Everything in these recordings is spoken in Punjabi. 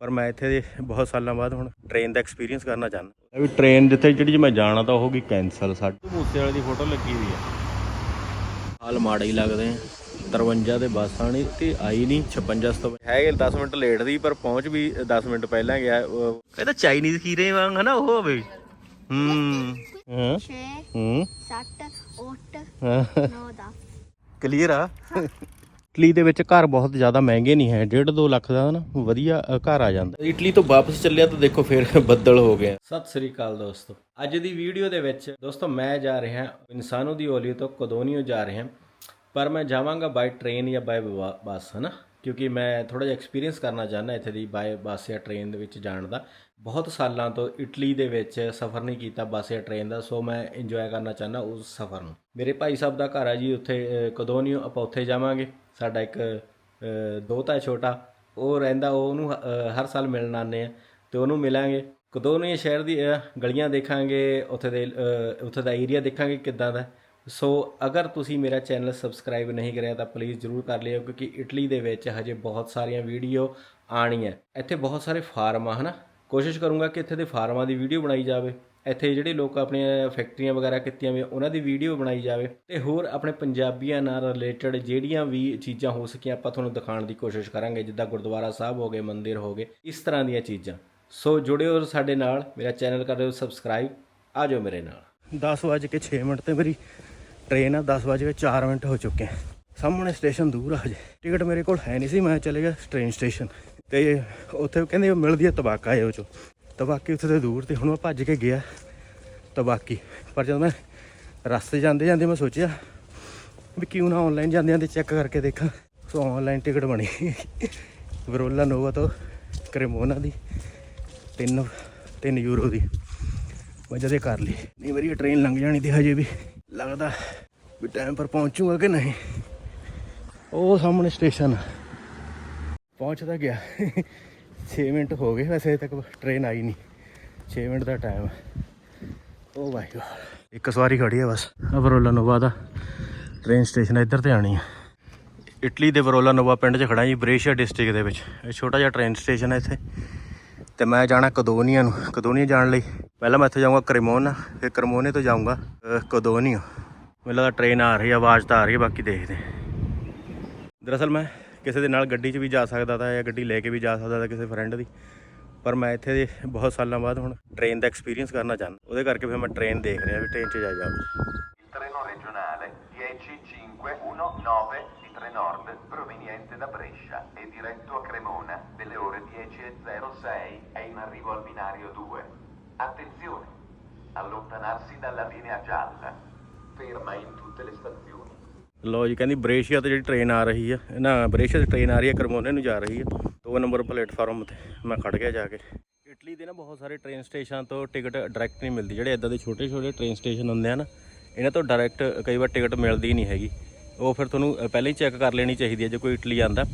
ਪਰ ਮੈਂ ਇੱਥੇ ਦੇ ਬਹੁਤ ਸਾਲਾਂ ਬਾਅਦ ਹੁਣ ਟ੍ਰੇਨ ਦਾ ਐਕਸਪੀਰੀਅੰਸ ਕਰਨਾ ਚਾਹੁੰਦਾ। ਵੀ ਟ੍ਰੇਨ ਜਿੱਥੇ ਜਿਹੜੀ ਮੈਂ ਜਾਣਾ ਤਾਂ ਉਹ ਹੋ ਗਈ ਕੈਨਸਲ ਸਾਡੇ ਮੂਸੇ ਵਾਲੇ ਦੀ ਫੋਟੋ ਲੱਗੀ ਹੋਈ ਹੈ ਹਾਲ ਮਾੜਾ ਹੀ ਲੱਗਦੇ ਆ। 53 ਦੇ ਬੱਸ ਆਣੀ ਤੇ ਆਈ ਨਹੀਂ 56 ਤੋਂ ਹੈਗੇ 10 ਮਿੰਟ ਲੇਟ ਦੀ ਪਰ ਪਹੁੰਚ ਵੀ 10 ਮਿੰਟ ਪਹਿਲਾਂ ਗਿਆ। ਉਹ ਕਹਿੰਦਾ ਚਾਈਨੀਜ਼ ਖੀਰੇ ਵਾਂਗ ਹਨਾ ਉਹ ਹੋਵੇ ਹੂੰ। ਹਾਂ। 6 ਹੂੰ। 7 8 ਹਾਂ 9 10 ਕਲੀਅਰ ਆ? ਇਟਲੀ ਦੇ ਵਿੱਚ ਘਰ ਬਹੁਤ ਜ਼ਿਆਦਾ ਮਹਿੰਗੇ ਨਹੀਂ ਹੈ 1.5 2 ਲੱਖ ਦਾ ਨਾ ਵਧੀਆ ਘਰ ਆ ਜਾਂਦਾ। ਇਟਲੀ ਤੋਂ ਵਾਪਸ ਚੱਲਿਆ ਤਾਂ ਦੇਖੋ ਫਿਰ ਬੱਦਲ ਹੋ ਗਿਆ। ਸਤਿ ਸ੍ਰੀ ਅਕਾਲ ਦੋਸਤੋ। ਅੱਜ ਦੀ ਵੀਡੀਓ ਦੇ ਵਿੱਚ ਦੋਸਤੋ ਮੈਂ ਜਾ ਰਿਹਾ ਇਨਸਾਨੋ ਦੀ ਓਲੀ ਤੋਂ ਕਦੋਨੀਓ ਜਾ ਰਿਹਾ ਪਰ ਮੈਂ ਜਾਵਾਂਗਾ ਬਾਈ ਟ੍ਰੇਨ ਜਾਂ ਬਾਈ ਬੱਸ ਹਨਾ? ਕਿਉਂਕਿ ਮੈਂ ਥੋੜਾ ਜਿਹਾ ਐਕਸਪੀਰੀਅੰਸ ਕਰਨਾ ਚਾਹੁੰਦਾ ਇੱਥੇ ਦੀ ਬਾਏ ਬੱਸ ਜਾਂ ਟ੍ਰੇਨ ਦੇ ਵਿੱਚ ਜਾਣ ਦਾ। ਬਹੁਤ ਸਾਲਾਂ ਤੋਂ ਇਟਲੀ ਦੇ ਵਿੱਚ ਸਫ਼ਰ ਨਹੀਂ ਕੀਤਾ ਬੱਸ ਜਾਂ ਟ੍ਰੇਨ ਦਾ ਸੋ ਮੈਂ ਇੰਜੋਏ ਕਰਨਾ ਚਾਹੁੰਦਾ ਉਸ ਸਫ਼ਰ ਨੂੰ। ਮੇਰੇ ਭਾਈ ਸਾਹਿਬ ਦਾ ਘਰ ਆ ਜੀ ਉੱਥੇ ਅ, ਕਦੋਨੀਓ ਆਪਾਂ ਉੱਥੇ ਜਾਵਾਂਗੇ? ਸਾਡਾ ਇੱਕ ਅ, ਦੋਤਾ ਹੈ ਛੋਟਾ ਉਹ ਰਹਿੰਦਾ ਉਹ ਉਹਨੂੰ ਅ, ਹਰ ਸਾਲ ਮਿਲਣ ਆਉਂਦੇ ਆ ਤੇ ਉਹਨੂੰ ਮਿਲਾਂਗੇ। ਕਦੋਂ ਕਦੋਨੀਓ ਸ਼ਹਿਰ ਦੀ ਗਲੀਆਂ ਦੇਖਾਂਗੇ ਉੱਥੇ ਦੇ ਉੱਥੇ ਦਾ ਏਰੀਆ ਦੇਖਾਂਗੇ ਕਿੱਦਾਂ ਦਾ। ਸੋ ਅਗਰ ਤੁਸੀਂ ਮੇਰਾ ਚੈਨਲ ਸਬਸਕ੍ਰਾਈਬ ਨਹੀਂ ਕਰਿਆ ਤਾਂ ਪਲੀਜ਼ ਜਰੂਰ ਕਰ ਲਿਓ, ਕਿਉਂਕਿ ਇਟਲੀ ਦੇ ਵਿੱਚ ਹਜੇ ਬਹੁਤ ਸਾਰੀਆਂ ਵੀਡੀਓ ਆਣੀਆਂ ਇੱਥੇ ਬਹੁਤ ਸਾਰੇ ਫਾਰਮ ਆ ਹਨਾ? ਕੋਸ਼ਿਸ਼ ਕਰੂੰਗਾ ਕਿ ਇੱਥੇ ਦੇ ਫਾਰਮਾਂ ਦੀ ਵੀਡੀਓ ਬਣਾਈ ਜਾਵੇ। ਇੱਥੇ ਜਿਹੜੇ ਲੋਕ ਆਪਣੀਆਂ ਫੈਕਟਰੀਆਂ ਵਗੈਰਾ ਕੀਤੀਆਂ ਵੀ ਉਹਨਾਂ ਦੀ ਵੀਡੀਓ ਬਣਾਈ ਜਾਵੇ। ਤੇ ਹੋਰ ਆਪਣੇ ਪੰਜਾਬੀਆਂ ਨਾਲ ਰਿਲੇਟਡ ਜਿਹੜੀਆਂ ਵੀ ਚੀਜ਼ਾਂ ਹੋ ਸਕੀਆਂ, ਆਪਾਂ ਤੁਹਾਨੂੰ ਦਿਖਾਉਣ ਦੀ ਕੋਸ਼ਿਸ਼ ਕਰਾਂਗੇ, ਜਿੱਦਾਂ ਗੁਰਦੁਆਰਾ ਸਾਹਿਬ ਹੋ ਗਏ, ਮੰਦਿਰ ਹੋ ਗਏ, ਇਸ ਤਰ੍ਹਾਂ ਦੀਆਂ ਚੀਜ਼ਾਂ। ਸੋ ਜੁੜਿਓ ਸਾਡੇ ਨਾਲ, ਮੇਰਾ ਚੈਨਲ ਕਰ ਦਿਓ ਸਬਸਕ੍ਰਾਈਬ, ਆ ਜਾਓ ਮੇਰੇ ਨਾਲ। 10 ਵਜੇ ਕੇ 6 ਮਿੰਟ ਤੇ ਮੇਰੀ ਟ੍ਰੇਨ ਆ 10 ਵਜੇ ਕੇ 4 ਮਿੰਟ ਹੋ ਚੁੱਕੇ ਆ। ਸਾਹਮਣੇ ਸਟੇਸ਼ਨ ਦੂਰ ਆ ਹਜੇ। ਟਿਕਟ ਮੇਰੇ ਕੋਲ ਹੈ ਨਹੀਂ ਸੀ, ਮੈਂ ਚਲੇ ਗਿਆ ਟ੍ਰੇਨ ਸਟੇਸ਼ਨ ਤੇ ਉੱਥੇ ਕਹਿੰਦੇ ਉਹ ਮਿਲਦੀ ਹੈ ਤਬਾਕਾ ਹੈ ਉਹ ਚੋਂ। ਤਬਾਕੀ ਉੱਥੇ ਤੇ ਦੂਰ ਤੇ ਹੁਣ ਮੈਂ ਭੱਜ ਕੇ ਗਿਆ ਤਬਾਕੀ। ਪਰ ਜਦੋਂ ਮੈਂ ਰਸਤੇ ਜਾਂਦੇ ਜਾਂਦੇ ਮੈਂ ਸੋਚਿਆ ਵੀ ਕਿਉਂ ਨਾ ਆਨਲਾਈਨ ਜਾਂਦੇ ਜਾਂਦੇ ਚੈੱਕ ਕਰਕੇ ਦੇਖਾਂ। ਸੋ ਆਨਲਾਈਨ ਟਿਕਟ ਬਣੀ। ਵਰੋਲਾ ਨੋਵਾ ਤੋਂ ਕਰੇਮੋਨਾ ਦੀ। 3 3 ਯੂਰੋ ਦੀ। ਮੈਂ ਜਦੇ ਕਰ ਲਈ। ਨਹੀਂ, ਮੇਰੀ ਟ੍ਰੇਨ ਲੰਘ ਜਾਣੀ ਤੇ ਹਜੇ ਵੀ। ਲੱਗਦਾ ਵੀ ਟਾਈਮ ਪਰ ਪਹੁੰਚੂਗਾ ਕਿ ਨਹੀਂ। ਉਹ ਸਾਹਮਣੇ ਸਟੇਸ਼ਨ ਪਹੁੰਚਦਾ ਗਿਆ। 6 ਮਿੰਟ ਹੋ ਗਏ, ਵੈਸੇ ਤੱਕ ਟ੍ਰੇਨ ਆਈ ਨਹੀਂ। 6 ਮਿੰਟ ਦਾ ਟਾਈਮ ਓ ਵਾਹਿਗੁਰੂ। ਇੱਕ ਸਵਾਰੀ ਖੜੀ ਹੈ ਬਸ। ਆ ਵਰੋਲਾ ਨੋਵਾ ਦਾ ਟ੍ਰੇਨ ਸਟੇਸ਼ਨ ਇੱਧਰ ਤੇ ਆਣੀ ਹੈ ਇਟਲੀ ਦੇ ਵਰੋਲਾ ਨੋਵਾ ਪਿੰਡ 'ਚ ਖੜਾ ਜੀ, ਬ੍ਰੇਸ਼ੀਆ ਡਿਸਟ੍ਰਿਕਟ ਦੇ ਵਿੱਚ। ਇਹ ਛੋਟਾ ਜਿਹਾ ਟ੍ਰੇਨ ਸਟੇਸ਼ਨ ਹੈ ਇੱਥੇ। ਤੇ ਮੈਂ ਜਾਣਾ ਕਦੋਨੀਆ ਨੂੰ, ਕਦੋਨੀਆ ਜਾਣ ਲਈ। ਪਹਿਲਾਂ ਮੈਂ ਇੱਥੇ ਜਾਊਂਗਾ ਕਰਮੋਨਾ, ਫਿਰ ਕਰਮੋਨੇ ਤੋਂ ਜਾਊਂਗਾ ਕਦੋਨੀਆ। ਮੈਨੂੰ ਲੱਗਦਾ ਟ੍ਰੇਨ ਆ ਰਹੀ ਆ, ਆਵਾਜ਼ ਤਾਂ ਆ ਰਹੀ ਹੈ ਬਾਕੀ ਦੇਖਦੇ ਦਰਅਸਲ ਮੈਂ ਕਿਸੇ ਦੇ ਨਾਲ ਗੱਡੀ 'ਚ ਵੀ ਜਾ ਸਕਦਾ ਤਾਂ ਜਾਂ ਗੱਡੀ ਲੈ ਕੇ ਵੀ ਜਾ ਸਕਦਾ ਤਾਂ ਕਿਸੇ ਫਰੈਂਡ ਦੀ। ਪਰ ਮੈਂ ਇੱਥੇ ਦੇ ਬਹੁਤ ਸਾਲਾਂ ਬਾਅਦ ਹੁਣ ਟ੍ਰੇਨ ਦਾ ਐਕਸਪੀਰੀਅੰਸ ਕਰਨਾ ਚਾਹੁੰਦਾ। ਉਹਦੇ ਕਰਕੇ ਫਿਰ ਮੈਂ ਟ੍ਰੇਨ ਦੇਖ ਰਿਹਾ ਵੀ ਟ੍ਰੇਨ 'ਚ ਜਾ ਜਾਵਾਂ ਟ੍ਰੇਨੋ regionale 10 nord, proveniente da Brescia e diretto a Cremona, delle ore 10.06, e è in arrivo al binario 2. Attenzione! Allontanarsi dalla linea gialla. Ferma in tutte le stazioni. ਲੋ ਜੀ ਕਹਿੰਦੀ ਬ੍ਰੇਸ਼ੀਆ ਤੇ ਜਿਹੜੀ ਟ੍ਰੇਨ ਆ ਰਹੀ ਆ ਨਾ ਬ੍ਰੇਸ਼ੀਆ ਤੇ ਟ੍ਰੇਨ ਆ ਰਹੀ ਆ ਕਰਮੋਨੇ ਨੂੰ ਜਾ ਰਹੀ ਆ 2 ਨੰਬਰ ਪਲੇਟਫਾਰਮ ਤੇ ਮੈਂ ਖੜ ਗਿਆ ਜਾ ਕੇ ਇਟਲੀ ਦੇ ਨਾ ਬਹੁਤ ਸਾਰੇ ਟ੍ਰੇਨ ਸਟੇਸ਼ਨਾਂ ਤੋਂ ਟਿਕਟ ਡਾਇਰੈਕਟ ਨਹੀਂ ਮਿਲਦੀ ਜਿਹੜੇ ਇਦਾਂ ਦੇ ਛੋਟੇ ਛੋਟੇ ਟ੍ਰੇਨ ਸਟੇਸ਼ਨ ਹੁੰਦੇ ਆ ਨਾ ਇਹਨਾਂ ਤੋਂ ਡਾਇਰੈਕਟ ਕਈ ਵਾਰ ਟਿਕਟ ਮਿਲਦੀ ਨਹੀਂ ਹੈਗੀ ਉਹ ਫਿਰ ਤੁਹਾਨੂੰ ਪਹਿਲਾਂ ਹੀ ਚੈੱਕ ਕਰ ਲੈਣੀ ਚਾਹੀਦੀ ਹੈ ਜੇ ਕੋਈ ਇਟਲੀ ਆਂਦਾ।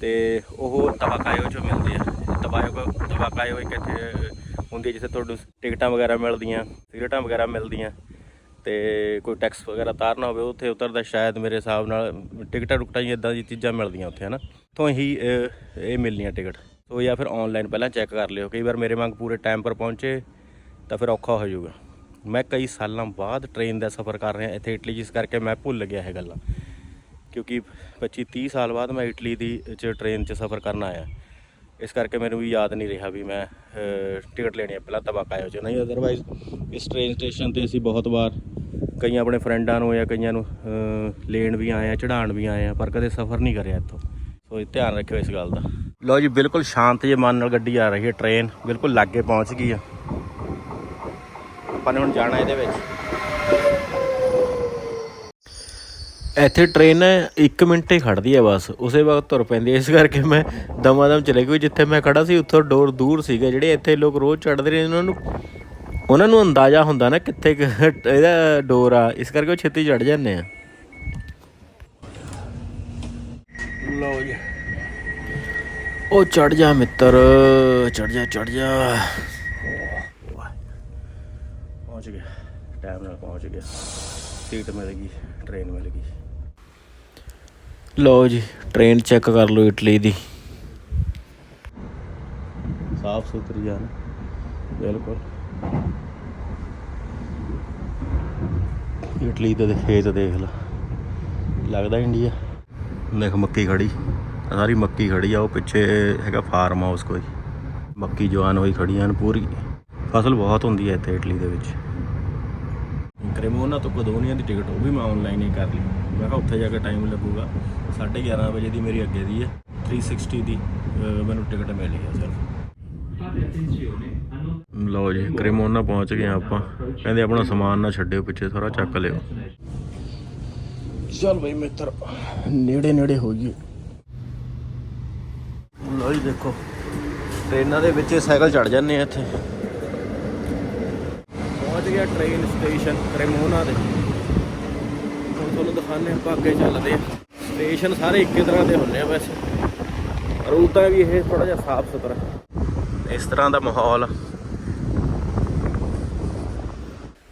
ਤੇ ਉਹ ਤਬਾਕਾਇਓ ਚੋਂ ਮਿਲਦੇ ਆ ਤਬਾਇਓ ਤਬਾਕਾਇਓ ਇੱਕ ਇੱਥੇ ਹੁੰਦੀ ਹੈ ਜਿੱਥੇ ਤੁਹਾਨੂੰ ਟਿਕਟਾਂ ਵਗੈਰਾ ਮਿਲਦੀਆਂ, ਸਿਗਰਟਾਂ ਵਗੈਰਾ ਮਿਲਦੀਆਂ। ਤੇ ਕੋਈ ਟੈਕਸ ਵਗੈਰਾ ਤਾਰਨਾ ਹੋਵੇ, ਉੱਥੇ ਉਤਰਦਾ ਸ਼ਾਇਦ ਮੇਰੇ ਹਿਸਾਬ ਨਾਲ ਟਿਕਟਾਂ ਟੁਕਟਾਂ ਹੀ ਇਦਾਂ ਦੀ ਚੀਜ਼ਾਂ ਮਿਲਦੀਆਂ ਉੱਥੇ, ਹਨਾ? ਤੋਂ ਹੀ ਇਹ ਮਿਲਣੀਆਂ ਟਿਕਟ। ਸੋ ਜਾਂ ਫਿਰ ਆਨਲਾਈਨ ਪਹਿਲਾਂ ਚੈੱਕ ਕਰ ਲਿਓ, ਕਈ ਵਾਰ ਮੇਰੇ ਵਾਂਗ ਪੂਰੇ ਟਾਈਮ ਪਰ ਪਹੁੰਚੇ, ਤਾਂ ਫਿਰ ਔਖਾ ਹੋ ਜਾਊਗਾ। ਮੈਂ ਕਈ ਸਾਲਾਂ ਬਾਅਦ ਟ੍ਰੇਨ ਦਾ ਸਫ਼ਰ ਕਰ ਰਿਹਾ, ਇੱਥੇ ਇਟਲੀ ਜਿਸ ਕਰਕੇ ਮੈਂ ਭੁੱਲ ਗਿਆ ਇਹ ਗੱਲਾਂ। ਕਿਉਂਕਿ 25 30 ਸਾਲ ਬਾਅਦ ਮੈਂ ਇਟਲੀ ਦੀ ਚ ਟ੍ਰੇਨ 'ਚ ਸਫ਼ਰ ਕਰਨ ਆਇਆ। ਇਸ ਕਰਕੇ ਮੈਨੂੰ ਵੀ ਯਾਦ ਨਹੀਂ ਰਿਹਾ ਵੀ ਮੈਂ ਟਿਕਟ ਲੈਣੀ ਹੈ। ਪਹਿਲਾਂ ਤਬਾਕਾਇਓ ਚ ਨਹੀਂ ਅਦਰਵਾਈਜ਼ ਇਸ ਟ੍ਰੇਨ ਸਟੇਸ਼ਨ ਤੇ ਅਸੀਂ ਬਹੁਤ ਵਾਰ ਕਈਆਂ ਆਪਣੇ ਫਰੈਂਡਾਂ ਨੂੰ ਜਾਂ ਕਈਆਂ ਨੂੰ ਲੈਣ ਵੀ ਆਏ ਆ ਚੜਾਉਣ ਵੀ ਆਏ ਆ, ਪਰ ਕਦੇ ਸਫ਼ਰ ਨਹੀਂ ਕਰਿਆ ਇੱਥੋਂ। ਸੋ ਧਿਆਨ ਰੱਖਿਓ ਇਸ ਗੱਲ ਦਾ। ਲਓ ਜੀ, ਬਿਲਕੁਲ ਸ਼ਾਂਤ ਜੇ ਮਨ ਨਾਲ ਗੱਡੀ ਆ ਰਹੀ ਹੈ ਟ੍ਰੇਨ ਬਿਲਕੁਲ ਲਾਗੇ ਪਹੁੰਚ ਗਈ ਆ। ਆਪਾਂ ਨੇ ਹੁਣ ਜਾਣਾ ਇਹਦੇ ਵਿੱਚ। ਇੱਥੇ ਟ੍ਰੇਨ 1 ਮਿੰਟ ਹੀ ਖੜਦੀ ਹੈ ਬਸ, ਉਸੇ ਵਕਤ ਤੁਰ ਪੈਂਦੀ ਹੈ। ਇਸ ਕਰਕੇ ਮੈਂ ਦਮਾਦਮ ਚਲੇ ਗਈ, ਜਿੱਥੇ ਮੈਂ ਖੜਾ ਸੀ, ਉੱਥੋਂ ਡੋਰ ਦੂਰ ਸੀਗੇ। ਜਿਹੜੇ ਇੱਥੇ ਲੋਕ ਰੋਜ਼ ਚੜਦੇ ਰਹੇ ਉਹਨਾਂ ਨੂੰ ਉਹਨਾਂ ਨੂੰ ਅੰਦਾਜ਼ਾ ਹੁੰਦਾ ਨਾ ਕਿੱਥੇ ਇਹਦਾ ਡੋਰ ਆ। ਇਸ ਕਰਕੇ ਉਹ ਛੇਤੀ ਚੜ ਜਾਂਦੇ ਆ। ਲਓ ਜੀ। ਉਹ ਚੜ ਜਾ ਮਿੱਤਰ ਚੜ ਜਾ ਚੜ ਜਾ। ਪਹੁੰਚ ਗਿਆ। ਟਾਈਮ ਨਾਲ ਪਹੁੰਚ ਗਿਆ। ਸੀਟ ਮਿਲ ਗਈ ਟ੍ਰੇਨ ਮਿਲ ਗਈ। ਲਓ ਜੀ ਟ੍ਰੇਨ ਚੈੱਕ ਕਰ ਲਓ ਇਟਲੀ ਦੀ। ਸਾਫ਼ ਸੁਥਰੀ ਆ ਬਿਲਕੁਲ। ਇਟਲੀ ਦੇ ਖੇਤ ਦੇਖ ਲਾ। ਲੱਗਦਾ ਇੰਡੀਆ ਦੇਖ ਮੱਕੀ ਖੜੀ। ਸਾਰੀ ਮੱਕੀ ਖੜੀ ਆ ਉਹ ਪਿੱਛੇ ਹੈਗਾ ਫਾਰਮ ਹਾਊਸ ਕੋਈ। ਮੱਕੀ ਜਵਾਨ ਹੋਈ ਖੜੀਆਂ ਨੇ ਪੂਰੀ। ਫਸਲ ਬਹੁਤ ਹੁੰਦੀ ਹੈ ਇੱਥੇ ਇਟਲੀ ਦੇ ਵਿੱਚ। ਕਰੇਮੋਨਾ ਤੋਂ ਕਦੋਨੀਆ ਦੀ ਟਿਕਟ ਉਹ ਵੀ ਮੈਂ ਆਨਲਾਈਨ ਹੀ ਕਰ ਲਈ। ਮੈਂ ਕਿਹਾ ਉੱਥੇ ਜਾ ਕੇ ਟਾਈਮ ਲੱਗੂਗਾ। 11:30 ਵਜੇ ਦੀ ਮੇਰੀ ਅੱਗੇ ਦੀ ਹੈ। 360 ਦੀ ਮੈਨੂੰ ਟਿਕਟ ਮਿਲ ਹੈ ਸਿਰਫ ਲਓ ਜੀ, ਕਰੇਮੋਨਾ ਪਹੁੰਚ ਗਏ ਆਪਾਂ। ਕਹਿੰਦੇ ਆਪਣਾ ਸਮਾਨ ਨਾ ਛੱਡਿਓ ਪਿੱਛੇ ਸਾਰਾ ਚੱਕ ਲਿਓ। ਚਲ ਬਈ ਮਿੱਤਰ ਨੇੜੇ ਨੇੜੇ ਹੋ ਗਈ ਲਓ ਜੀ, ਦੇਖੋ। ਟ੍ਰੇਨਾਂ ਦੇ ਵਿੱਚ ਸਾਈਕਲ ਚੜ ਜਾਂਦੇ ਆ ਇੱਥੇ। ਪਹੁੰਚ ਗਿਆ ਟ੍ਰੇਨ ਸਟੇਸ਼ਨ ਕਰੇਮੋਨਾ ਦੇ। ਤੁਹਾਨੂੰ ਦਿਖਾਣੇ ਆਪਾਂ ਅੱਗੇ ਚੱਲਦੇ ਆ ਸਟੇਸ਼ਨ ਸਾਰੇ ਇੱਕੇ ਤਰ੍ਹਾਂ ਦੇ ਹੁੰਦੇ ਆ ਵੈਸੇ। ਰੂਟਾਂ ਵੀ ਇਹ ਥੋੜਾ ਜਿਹਾ ਸਾਫ਼ ਸੁਥਰਾ ਇਸ ਤਰ੍ਹਾਂ ਦਾ ਮਾਹੌਲ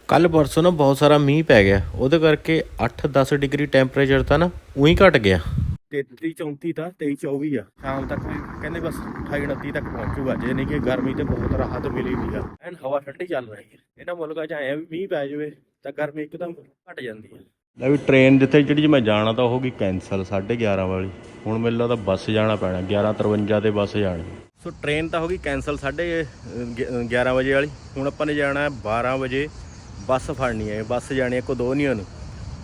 ਕੱਲ ਪਰਸੋਂ ਨਾ ਬਹੁਤ ਸਾਰਾ ਮੀਂਹ ਪੈ ਗਿਆ। ਉਹਦੇ ਕਰਕੇ 8-10 ਡਿਗਰੀ ਟੈਂਪਰੇਚਰ ਤਾਂ ਨਾ ਉਹੀ ਘਟ ਗਿਆ। 33 34 ਤਾਂ 23 24 ਆ। ਸ਼ਾਮ ਤੱਕ ਵੀ ਕਹਿੰਦੇ ਬਸ 28 29 ਤੱਕ ਪਹੁੰਚੂਗਾ ਜੇ ਨਹੀਂ ਕਿ ਗਰਮੀ ਤੇ ਬਹੁਤ ਰਾਹਤ ਮਿਲੀ ਵੀ ਆ। ਐਨ ਹਵਾ ਠੰਡੀ ਚੱਲ ਰਹੀ ਹੈ। ਇਹਨਾਂ ਮੁਲਕਾਂ 'ਚ ਆਇਆ ਵੀ ਮੀਂਹ ਪੈ ਜਾਵੇ ਤਾਂ ਗਰਮੀ ਇੱਕਦਮ ਘਟ ਜਾਂਦੀ ਹੈ। ਲੈ ਵੀ ਟ੍ਰੇਨ ਜਿੱਥੇ ਜਿਹੜੀ ਮੈਂ ਜਾਣਾ ਤਾਂ ਉਹ ਹੋ ਗਈ ਕੈਨਸਲ 11:30 ਵਾਲੀ। ਹੁਣ ਮੈਨੂੰ ਲੱਗਦਾ ਬੱਸ ਜਾਣਾ ਪੈਣਾ 11:53 ਤੇ ਬੱਸ ਜਾਣੀ। ਸੋ ਟ੍ਰੇਨ ਤਾਂ ਹੋ ਗਈ ਕੈਨਸਲ 11:30 ਵਜੇ ਵਾਲੀ। ਹੁਣ ਆਪਾਂ ਨੇ ਜਾਣਾ ਹੈ 12 ਵਜੇ ਬੱਸ ਫੜਨੀ ਹੈ, ਬੱਸ ਜਾਣੀ ਹੈ ਕੋਦੋਨੀਆ ਨੂੰ।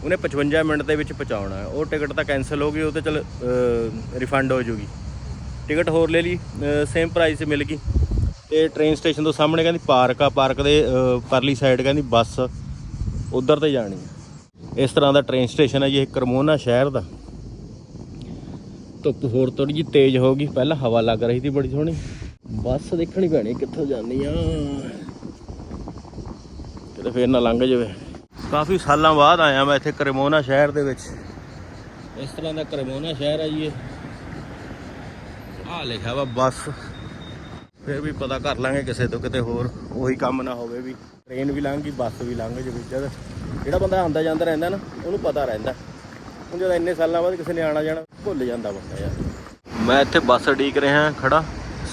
ਉਹਨੇ 55 ਮਿੰਟ ਦੇ ਵਿੱਚ ਪਹੁੰਚਾਉਣਾ ਹੈ। ਉਹ ਟਿਕਟ ਤਾਂ ਕੈਨਸਲ ਹੋ ਗਈ, ਉਹ ਤੇ ਚਲ ਰਿਫੰਡ ਹੋ ਜੂਗੀ। ਟਿਕਟ ਹੋਰ ਲੈ ਲਈ ਸੇਮ ਪ੍ਰਾਈਸ ਮਿਲ ਗਈ। ਤੇ ਟ੍ਰੇਨ ਸਟੇਸ਼ਨ ਤੋਂ ਸਾਹਮਣੇ ਕਹਿੰਦੀ ਪਾਰਕ ਆ ਪਾਰਕ ਦੇ ਪਰਲੀ ਸਾਈਡ ਕਹਿੰਦੀ ਬੱਸ, ਉਧਰ ਤੇ ਜਾਣੀ ਹੈ। ਇਸ ਤਰ੍ਹਾਂ ਦਾ ਟ੍ਰੇਨ ਸਟੇਸ਼ਨ ਹੈ ਜੀ, ਇਹ ਕਰਮੋਨਾ ਸ਼ਹਿਰ ਦਾ। ਧੁੱਪ ਹੋਰ ਥੋੜੀ ਜਿਹੀ ਤੇਜ਼ ਹੋ ਗਈ, ਪਹਿਲਾਂ ਹਵਾ ਲੱਗ ਰਹੀ ਸੀ ਬੜੀ ਸੋਹਣੀ। ਬੱਸ ਦੇਖਣੀ ਪੈਣੀ ਕਿੱਥੋਂ ਜਾਂਦੀ ਆ। ਕਿਤੇ ਫੇਰ ਨਾ ਲੰਘ ਜਾਵੇ। ਕਾਫੀ ਸਾਲਾਂ ਬਾਅਦ ਆਇਆ ਮੈਂ ਇੱਥੇ ਕਰਮੋਨਾ ਸ਼ਹਿਰ ਦੇ ਵਿੱਚ। ਇਸ ਤਰ੍ਹਾਂ ਦਾ ਕਰਮੋਨਾ ਸ਼ਹਿਰ ਹੈ ਜੀ ਇਹ। ਆ ਲਿਖਿਆ ਵਾ ਬੱਸ। ਫਿਰ ਵੀ ਪਤਾ ਕਰ ਲਾਂਗੇ ਕਿਸੇ ਤੋਂ ਕਿਤੇ ਹੋਰ, ਉਹੀ ਕੰਮ ਨਾ ਹੋਵੇ ਵੀ। ਟ੍ਰੇਨ ਵੀ ਲੰਘ ਗਈ, ਬੱਸ ਵੀ ਲੰਘ ਜਾਵੇ ਜਦ ਜਿਹੜਾ ਬੰਦਾ ਆਉਂਦਾ ਜਾਂਦਾ ਰਹਿੰਦਾ ਨਾ, ਉਹਨੂੰ ਪਤਾ ਰਹਿੰਦਾ। ਹੁਣ ਜਦੋਂ ਇੰਨੇ ਸਾਲਾਂ ਬਾਅਦ ਕਿਸੇ ਨੇ ਆਣਾ ਜਾਣਾ, ਭੁੱਲ ਜਾਂਦਾ ਬੰਦਾ ਯਾਰ। ਮੈਂ ਇੱਥੇ ਬੱਸ ਉਡੀਕ ਰਿਹਾ, ਖੜਾ।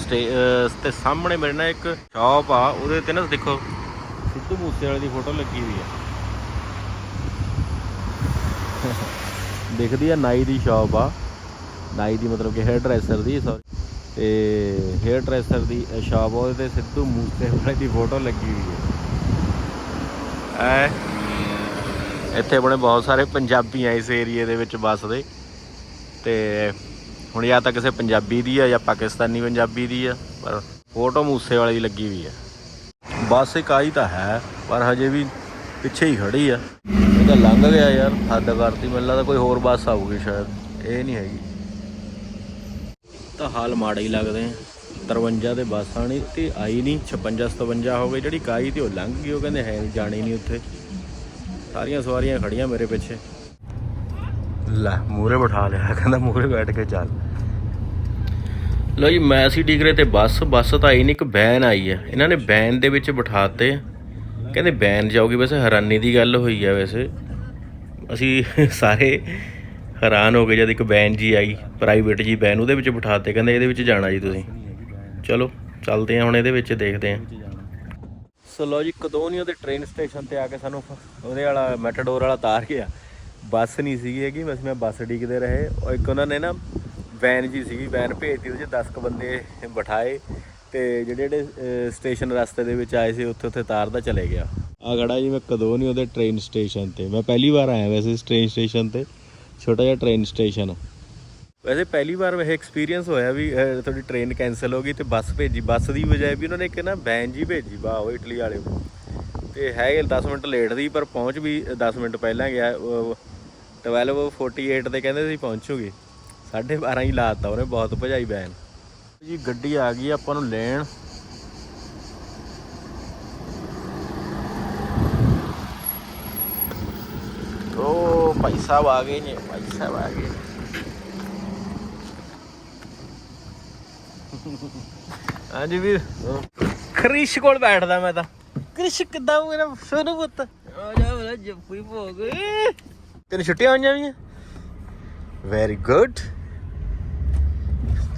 ਸਟੇ ਤੇ ਸਾਹਮਣੇ ਮੇਰੇ ਨਾਲ ਇੱਕ ਸ਼ਾਪ ਆ, ਉਹਦੇ ਤੇ ਨਾ ਦੇਖੋ, ਸਿੱਧੂ ਮੂਸੇ ਵਾਲੇ ਦੀ ਫੋਟੋ ਲੱਗੀ ਹੋਈ ਆ। ਦੇਖਦੀ ਆ ਨਾਈ ਦੀ ਸ਼ਾਪ ਆ। ਨਾਈ ਦੀ ਮਤਲਬ ਕਿ ਹੇਅਰ ਡਰੈਸਰ ਦੀ ਸੌਰੀ ਤੇ ਹੇਅਰ ਡਰੈਸਰ ਦੀ ਸ਼ਾਪ ਉਹਦੇ ਤੇ ਸਿੱਧੂ ਮੂਸੇ ਵਾਲੇ ਦੀ ਫੋਟੋ ਲੱਗੀ ਹੋਈ ਹੈ ਐ ਇੱਥੇ ਆਪਣੇ ਬਹੁਤ ਸਾਰੇ ਪੰਜਾਬੀ ਆ ਇਸ ਏਰੀਏ ਦੇ ਵਿੱਚ ਵੱਸਦੇ ਤੇ ਹੁਣ ਜਾਂ ਤਾਂ ਕਿਸੇ ਪੰਜਾਬੀ ਦੀ ਆ ਜਾਂ ਪਾਕਿਸਤਾਨੀ ਪੰਜਾਬੀ ਦੀ ਆ, ਪਰ ਫੋਟੋ ਮੂਸੇ ਵਾਲੀ ਲੱਗੀ ਵੀ ਆ। ਬੱਸ ਇੱਕ ਆਈ ਤਾਂ ਹੈ, ਪਰ ਹਜੇ ਵੀ ਪਿੱਛੇ ਹੀ ਖੜੀ ਆ। ਇਹ ਤਾਂ ਲੰਘ ਗਿਆ ਯਾਰ, ਹੱਦ ਕਰਤੀ। ਮੈਨੂੰ ਲੱਗਦਾ ਕੋਈ ਹੋਰ ਬੱਸ ਆਊਗੀ ਸ਼ਾਇਦ। ਇਹ ਨਹੀਂ ਹੈਗੀ। ਤਾਂ ਹਾਲ ਮਾੜਾ ਹੀ ਲੱਗਦੇ ਆ। 53 ਦੇ ਬੱਸ ਆਣੀ ਤੇ ਆਈ ਨਹੀਂ 56 57 ਹੋ ਗਈ, ਜਿਹੜੀ ਕਾਈ ਤੇ ਉਹ ਲੰਘ ਗਈ, ਉਹ ਕਹਿੰਦੇ ਹੈ ਨਹੀਂ ਜਾਣੀ ਨਹੀਂ ਉੱਥੇ। ਸਾਰੀਆਂ ਸਵਾਰੀਆਂ ਖੜੀਆਂ ਮੇਰੇ ਪਿੱਛੇ। ਲੈ ਮੂਰੇ ਬਿਠਾ ਲਿਆ, ਕਹਿੰਦਾ ਮੂਰੇ ਬੈਠ ਕੇ ਚੱਲ। ਲੋ ਜੀ, ਮੈਂ ਸੀ ਡਿਗਰੇ ਤੇ ਬੱਸ ਬੱਸ ਤਾਂ ਆਈ ਨਹੀਂ, ਇੱਕ ਵੈਨ ਆਈ ਹੈ ਇਹਨਾਂ ਨੇ ਵੈਨ ਦੇ ਵਿੱਚ ਬਿਠਾਤੇ। ਕਹਿੰਦੇ ਵੈਨ ਜਾਊਗੀ, ਵੈਸੇ ਹੈਰਾਨੀ ਦੀ ਗੱਲ ਹੋਈ ਹੈ ਵੈਸੇ। ਅਸੀਂ ਸਾਰੇ ਹੈਰਾਨ ਹੋ ਗਏ ਜਦ ਇੱਕ ਵੈਨ ਜੀ ਆਈ, ਪ੍ਰਾਈਵੇਟ ਜੀ ਬੈਨ ਉਹਦੇ ਵਿੱਚ ਬਿਠਾਤੇ, ਕਹਿੰਦੇ ਇਹਦੇ ਵਿੱਚ ਜਾਣਾ ਜੀ ਤੁਸੀਂ। ਚਲੋ, ਚੱਲਦੇ ਹਾਂ ਹੁਣ ਇਹਦੇ ਵਿੱਚ, ਦੇਖਦੇ ਹਾਂ। ਸੋ ਲੋ ਜੀ ਕਦੋਨੀਆ ਦੇ ਟ੍ਰੇਨ ਸਟੇਸ਼ਨ ਤੇ ਆ ਕੇ ਸਾਨੂੰ ਉਹਦੇ ਵਾਲਾ ਮੈਟਾਡੋਰ ਵਾਲਾ ਤਾਰ ਗਿਆ। ਬੱਸ ਨਹੀਂ ਸੀਗੀ ਹੈਗੀ, ਬਸ ਮੈਂ ਬੱਸ ਡੀਕਦੇ ਰਹੇ। ਔਰ ਇੱਕ ਉਹਨਾਂ ਨੇ ਨਾ ਵੈਨ ਜੀ ਸੀਗੀ ਵੈਨ ਭੇਜਤੀ, ਉਹਦੇ 'ਚ 10 ਕ ਬੰਦੇ ਬਿਠਾਏ ਤੇ ਜਿਹੜੇ ਜਿਹੜੇ ਸਟੇਸ਼ਨ ਰਸਤੇ ਦੇ ਵਿੱਚ ਆਏ ਸੀ ਉੱਥੇ ਉੱਥੇ ਤਾਰ ਤਾਰਦਾ ਚਲੇ ਗਿਆ। ਆ ਖੜਾ ਜੀ, ਮੈਂ ਕਦੋਂ ਨਹੀਂ ਉਹਦੇ ਟ੍ਰੇਨ ਸਟੇਸ਼ਨ ਤੇ। ਮੈਂ ਪਹਿਲੀ ਵਾਰ ਆਇਆ ਵੈਸੇ ਇਸ ਟ੍ਰੇਨ ਸਟੇਸ਼ਨ ਤੇ। ਛੋਟਾ ਜਿਹਾ ਟ੍ਰੇਨ ਸਟੇਸ਼ਨ ਵੈਸੇ ਪਹਿਲੀ ਵਾਰ ਇਹ ਐਕਸਪੀਰੀਅੰਸ ਹੋਇਆ ਵੀ ਤੁਹਾਡੀ ਟ੍ਰੇਨ ਕੈਨਸਲ ਹੋ ਗਈ ਤੇ ਬੱਸ ਭੇਜੀ। ਬੱਸ ਦੀ ਬਜਾਏ ਵੀ ਉਹਨਾਂ ਨੇ ਇੱਕ ਨਾ ਵੈਨ ਜੀ ਭੇਜੀ ਵਾਹ ਉਹ ਇਟਲੀ ਵਾਲੇ ਤੇ ਹੈ 10 ਮਿੰਟ ਲੇਟ ਦੀ ਪਰ ਪਹੁੰਚ ਵੀ 10 ਮਿੰਟ ਪਹਿਲਾਂ ਗਿਆ। ਉਹ 12:48 ਤੇ ਕਹਿੰਦੇ ਸੀ ਪਹੁੰਚੂਗੀ। 12:30 ਹੀ ਲਾਤਾ ਉਹਨੇ, ਬਹੁਤ ਭਜਾਈ ਵੈਨ ਜੀ, ਗੱਡੀ ਆ ਗਈ, ਆਪਾਂ ਨੂੰ ਲੈਣ। ਓ ਭਾਈ ਸਾਹਿਬ ਆ ਗਏ ਨੇ, ਭਾਈ ਸਾਹਿਬ ਆ ਗਏ ਹਾਂਜੀ ਵੀਰ। ਕ੍ਰਿਸ਼ ਕੋਲ ਬੈਠਦਾ ਮੈਂ ਤਾਂ। ਕ੍ਰਿਸ਼ ਕਿੱਦਾਂ ਮੇਰਾ ਸੋਨੂ ਪੁੱਤ? ਆ ਜਾ ਮੇਰਾ ਜੱਫੀ ਭੋਗ। ਤੈਨੂੰ ਛੁੱਟੀਆਂ ਹੋਈਆਂ ਵੀ ਵੈਰੀ ਗੁੱਡ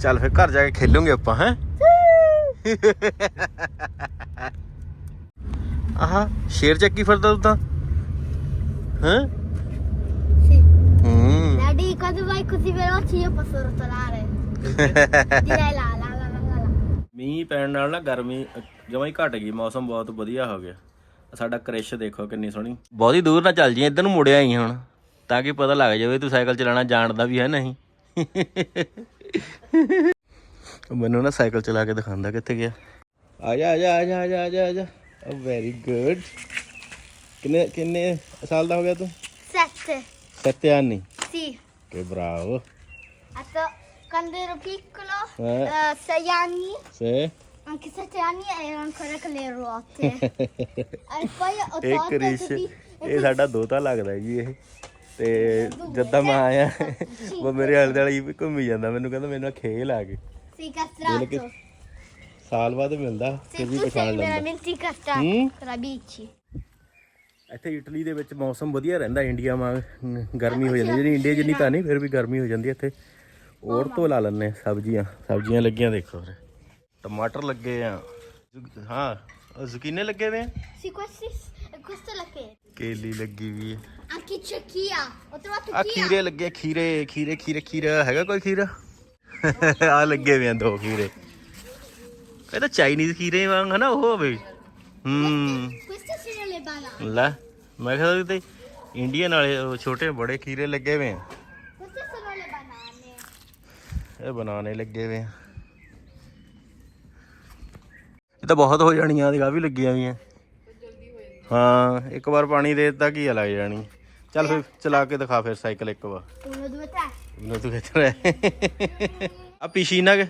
ਚੱਲ ਫਿਰ ਘਰ ਜਾ ਕੇ ਖੇਲੂਗੇ ਆਪਾਂ ਹੈ? ਆਹਾ ਸ਼ੇਰ ਚੱਕੀ ਫਿਰਦਾ ਤੂੰ ਤਾਂ। ਹਾਂ? Sì. ਹੂੰ। Daddy, quando vai così veloce io posso rotolare. Direi là. ਮੀਂਹ ਪੈਣ ਨਾਲ ਨਾ ਗਰਮੀ ਜਮਾਂ ਹੀ ਘਟ ਗਈ ਮੌਸਮ ਬਹੁਤ ਵਧੀਆ ਹੋ ਗਿਆ। ਸਾਡਾ ਕ੍ਰਿਸ਼ ਦੇਖੋ ਕਿੰਨੀ ਸੋਹਣੀ। ਬਹੁਤੀ ਦੂਰ ਨਾ ਚੱਲ ਜੀ ਇੱਧਰ ਨੂੰ ਮੁੜਿਆ ਹੀ ਹੁਣ ਤਾਂ ਕਿ ਪਤਾ ਲੱਗ ਜਾਵੇ ਤੂੰ ਸਾਈਕਲ ਚਲਾਉਣਾ ਜਾਣਦਾ ਵੀ ਹੈ ਨਹੀਂ। ਮੈਨੂੰ ਨਾ ਸਾਈਕਲ ਚਲਾ ਕੇ ਦਿਖਾਉਂਦਾ ਕਿੱਥੇ ਗਿਆ। ਆ ਜਾ ਆ ਜਾ ਆ ਜਾ ਆ ਜਾ ਆ ਜਾ ਆ ਜਾ। ਵੈਰੀ ਗੁੱਡ ਕਿੰਨੇ ਕਿੰਨੇ ਸਾਲ ਦਾ ਹੋ ਗਿਆ ਤੂੰ? Sette. 7 anni Sì. che bravo Atto, quando ero piccolo, Eh. eh, sei anni, sì anche sette anni ero ancora con le ruote. e poi ho ਇਹ tolto ਕ੍ਰਿਸ਼ così. ਇਹ ਸਾਡਾ ਦੋਤਾ ਲੱਗਦਾ ਜੀ ਇਹ ਤੇ ਜਦਾਂ ਮੈਂ ਆਇਆ ਉਹ ਮੇਰੇ ਆਲੇ ਦੁਆਲੇ ਹੀ ਘੁੰਮੀ ਜਾਂਦਾ ਮੈਨੂੰ ਕਹਿੰਦਾ ਮੇਰੇ ਨਾਲ ਖੇਲ ਆ ਗਏ Sei castrato. ਸਾਲ ਬਾਅਦ ਮਿਲਦਾ Sì, ਫਿਰ ਵੀ tu ਪਛਾਣ sei ਲੈਂਦਾ veramente incastrato Mm? con la bici. ਇੱਥੇ ਇਟਲੀ ਦੇ ਵਿੱਚ ਮੌਸਮ ਵਧੀਆ ਰਹਿੰਦਾ ਇੰਡੀਆ ਵਾਂਗ ਗਰਮੀ ਹੋ ਜਾਂਦੀ ਜਿਹੜੀ ਇੰਡੀਆ ਜਿੰਨੀ ਤਾਂ ਨਹੀਂ ਫਿਰ ਵੀ ਗਰਮੀ ਹੋ ਜਾਂਦੀ ਹੈ ਇੱਥੇ ਔਰ ਤੋਂ ਲਾ ਹਾਂ ਸਬਜ਼ੀਆਂ ਸਬਜ਼ੀਆਂ ਲੱਗੀਆਂ ਦੇਖੋ ਉਰੇ। ਟਮਾਟਰ ਲੱਗੇ ਆ ਹਾਂ ਜ਼ੁਕੀਨੇ ਲੱਗੇ ਹੋਏ ਆ Sì, questa è la. ਕੇਲੀ ਲੱਗੀ ਵੀ ਹੈ Anche c'è Kia. Ho trovato ਆ Kia. ਖੀਰੇ ਲੱਗੇ ਖੀਰੇ ਖੀਰੇ ਖੀਰੇ ਖੀਰਾ ਹੈਗਾ ਕੋਈ ਖੀਰਾ ਆ ਲੱਗੇ ਵੇ ਆ ਦੋ ਖੀਰੇ ਇਹ ਤਾਂ ਚਾਈਨੀਜ਼ ਖੀਰੇ ਵਾਂਗ ਹਨਾ ਉਹ ਹੋਵੇ ਹੂੰ Queste sono le banane. ਲੈ ਮੈਂ ਕਿਹਾ ਤੇ ਇੰਡੀਅਨ ਵਾਲੇ ਉਹ ਛੋਟੇ ਬੜੇ ਖੀਰੇ ਲੱਗੇ ਵੇ ਆ Queste sono le banane. ਇਹ ਬਨਾਨੇ ਲੱਗੇ ਵੇ ਆ। ਇਹ ਤਾਂ ਬਹੁਤ ਹੋ ਜਾਣੀਆਂ ਦੀ ਵੀ ਲੱਗੀਆਂ ਵੀ ਆ। ਹਾਂ ਇੱਕ ਵਾਰ ਪਾਣੀ ਦੇ ਦਿੱਤਾ ਕੀ ਆ ਲੱਗ ਜਾਣੀ। ਚੱਲ ਫਿਰ ਚਲਾ ਕੇ ਦਿਖਾ ਫਿਰ ਸਾਈਕਲ ਇੱਕ ਵਾਰ। Uno, due, tre. ਮੈਨੂੰ ਤੂੰ ਖਿੱਚ ਰਿਹਾ ਆ ਪਿਸ਼ੀਨਾ ਕੇ?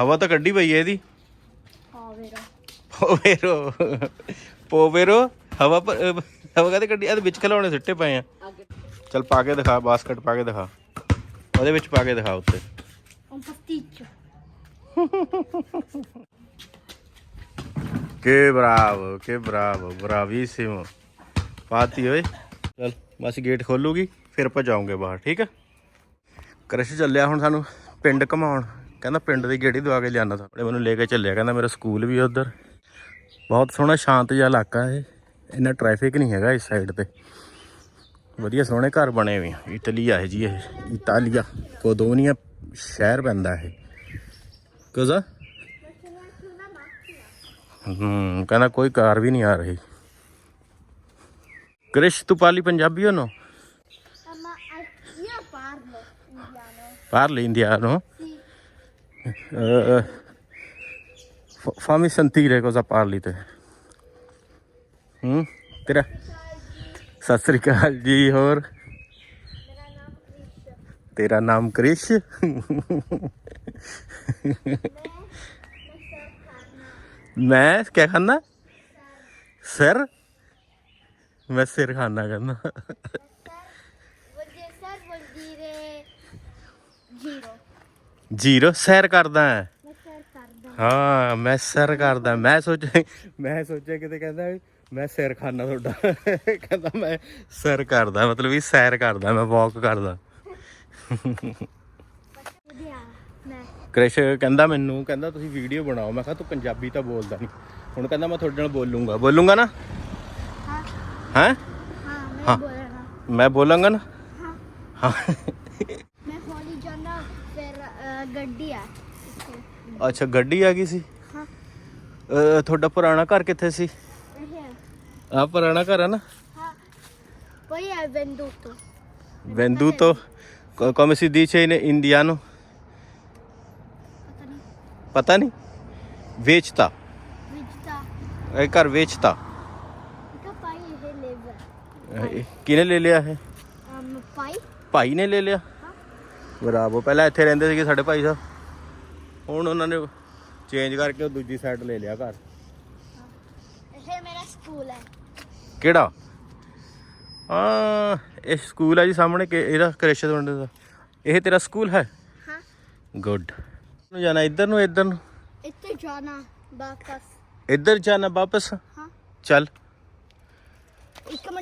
ਹਵਾ ਤਾਂ ਕੱਢੀ ਪਈ ਹੈ ਇਹਦੀ। Povero. ਪੋਵੇਰੋ। ਪੋਵੇਰੋ। ਹਵਾ ਪਰ ਅਹ ਹਵਾ ਕਾਹਦੇ ਕੱਢੀ? ਇਹਦੇ ਵਿੱਚ ਖਿਲਾਉਣੇ ਸਿੱਟੇ ਪਏ ਆ। ਚੱਲ ਪਾ ਕੇ ਦਿਖਾ ਬਾਸਕਟ ਪਾ ਕੇ ਦਿਖਾ। ਉਹਦੇ ਵਿੱਚ ਪਾ ਕੇ ਦਿਖਾ ਉੱਤੇ। Un pasticcio. ਕਿ ਬਰਾਵੋ ਕਿ ਬਰਾਵੋ ਬਰਾਵੀਸਿਮੋ ਪਾਤੀ ਓਏ। ਚੱਲ ਬਸ ਗੇਟ ਖੋਲੂਗੀ ਫਿਰ ਆਪਾਂ ਜਾਵਾਂਗੇ ਬਾਹਰ ਠੀਕ ਹੈ ਕ੍ਰਿਸ਼ ਚੱਲਿਆ ਹੁਣ ਸਾਨੂੰ ਪਿੰਡ ਘਮਾਉਣ। ਕਹਿੰਦਾ ਪਿੰਡ ਦੀ ਗੇੜੀ ਦਵਾ ਕੇ ਲਿਆਣਾ ਤਾਂ ਮੈਨੂੰ ਲੈ ਕੇ ਚੱਲਿਆ ਕਹਿੰਦਾ ਮੇਰਾ ਸਕੂਲ ਵੀ ਉਧਰ। ਬਹੁਤ ਸੋਹਣਾ ਸ਼ਾਂਤ ਜਿਹਾ ਇਲਾਕਾ ਹੈ ਇੰਨਾ ਟ੍ਰੈਫਿਕ ਨਹੀਂ ਹੈਗਾ ਇਸ ਸਾਈਡ ਤੇ। ਵਧੀਆ ਸੋਹਣੇ ਘਰ ਬਣੇ ਹੋਏ ਆ। ਇਟਲੀ ਆ ਜੀ ਇਹ ਇਟਾਲੀਆ। ਕੋਦੋਨੀਆ ਸ਼ਹਿਰ ਪੈਂਦਾ ਇਹ। ਕੋਜ਼ਾ? ਹੂੰ ਕਹਿੰਦਾ ਕੋਈ ਕਾਰ ਵੀ ਨਹੀਂ ਆ ਰਹੀ। ਕ੍ਰਿਸ਼ ਤੂੰ ਪਾਲੀ ਪੰਜਾਬੀ ਹੋ ਨੋ Ah, ma eh, io parlo indiano. parli indiano Sì. Eh, fammi sentire cosa parli te ਹੂੰ ਤੇਰਾ ਸਤਿ ਸ੍ਰੀ ਅਕਾਲ ਜੀ ਹੋਰ? ਤੇਰਾ ਨਾਮ ਕ੍ਰਿਸ਼? ਮੈਂ ਕਿਆ ਖਾਨਾ ਸਰ? ਮੈਂ ਸਿਰ ਖਾਨਾ ਕਹਿੰਦਾ. ਜੀਰੋ। ਸੈਰ ਕਰਦਾ ਹੈ। ਮੈਂ ਸਿਰ ਕਰਦਾ। ਮੈਂ ਸੋਚ ਮੈਂ ਸੋਚਿਆ ਕਿਤੇ ਕਹਿੰਦਾ ਵੀ ਮੈਂ ਸਿਰ ਖਾਨਾ ਤੁਹਾਡਾ। ਕਹਿੰਦਾ ਮੈਂ ਸਿਰ ਕਰਦਾ ਮਤਲਬ ਵੀ ਸੈਰ ਕਰਦਾ ਮੈਂ ਵਾਕ ਕਰਦਾ. ਕ੍ਰਿਸ਼ ਕਹਿੰਦਾ ਮੈਨੂੰ ਕਹਿੰਦਾ ਤੁਸੀਂ ਵੀਡੀਓ ਬਣਾਓ। ਮੈਂ ਕਿਹਾ ਤੂੰ ਪੰਜਾਬੀ ਤਾਂ ਬੋਲਦਾ ਨਹੀਂ ਹੁਣ ਕਹਿੰਦਾ ਮੈਂ ਤੁਹਾਡੇ ਨਾਲ ਬੋਲੂੰਗਾ। ਬੋਲੂੰਗਾ ਨਾ? ਹੈ? buona. ਮੈਂ ਬੋਲਾਂਗਾ ਨਾ? ਹਾਂ। me fuori giorno per uh, Gaddia. ਅੱਛਾ ਗੱਡੀ ਆ ਗਈ ਸੀ? ਹਾਂ। ਤੁਹਾਡਾ ਪੁਰਾਣਾ ਘਰ ਕਿੱਥੇ ਸੀ? ਆ ਪੁਰਾਣਾ ਘਰ ਹੈ ਨਾ? Poi è venduto. venduto co- come si dice in indiano ਪਤਾ ਨਹੀਂ ਵੇਚਤਾ Vegeta. ਇਹ ਘਰ ਵੇਚਤਾ Mica pai leva. ਇਹ ਕਿਹਨੇ ਲੈ ਲਿਆ ਇਹ Um? ਭਾਈ ਨੇ ਲੈ ਲਿਆ ਬਰਾਬੋ ਪਹਿਲਾਂ ਇੱਥੇ ਰਹਿੰਦੇ ਸੀਗੇ ਸਾਡੇ ਭਾਈ ਸਾਹਿਬ ਹੁਣ ਉਹਨਾਂ ਨੇ ਚੇਂਜ ਕਰਕੇ ਉਹ ਦੂਜੀ ਸਾਈਡ ਲੈ ਲਿਆ ਘਰ E mera school è. ਕਿਹੜਾ ਆ ਇਹ ਸਕੂਲ ਹੈ ਜੀ ਸਾਹਮਣੇ ਕਿ ਇਹਦਾ ਕ੍ਰਿਸ਼ ਦੇ ਦਾ ਇਹ ਤੇਰਾ ਸਕੂਲ ਹੈ Ah. ਗੁੱਡ ਨੂੰ ਜਾਣਾ ਇੱਧਰ ਨੂੰ ਇੱਧਰ ਨੂੰ te Gianna Bacas. ਇੱਧਰ ਜਾਣਾ ਵਾਪਸ Ah. ਚੱਲ Ik come.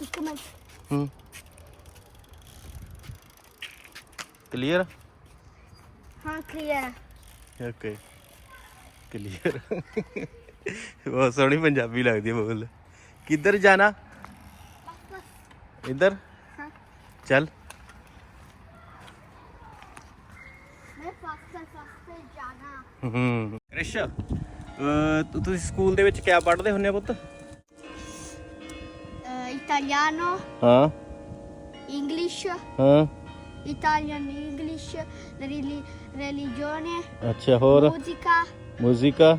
Ik come. ਹੂੰ clear Ah, clear. Okay clear ਬਹੁਤ ਸੋਹਣੀ ਪੰਜਾਬੀ ਲੱਗਦੀ ਹੈ ਬੋਲ ਕਿੱਧਰ ਜਾਣਾ बस बस ਇੱਧਰ हाँ ਚੱਲ मैं फास्टर फास्टर जाना ਹੂੰ ਕ੍ਰਿਸ਼ ਅਹ, ਤੁ- ਤੁਸੀਂ ਸਕੂਲ ਦੇ ਵਿੱਚ ਕਿਆ ਪੜ੍ਹਦੇ ਹੁੰਦੇ ਆ ਪੁੱਤ Eh, italiano ਹਾਂ English ਹਾਂ Italian English reli- religione ਅੱਛਾ ਹੋਰ musica ਮੂਜ਼ਿਕਾ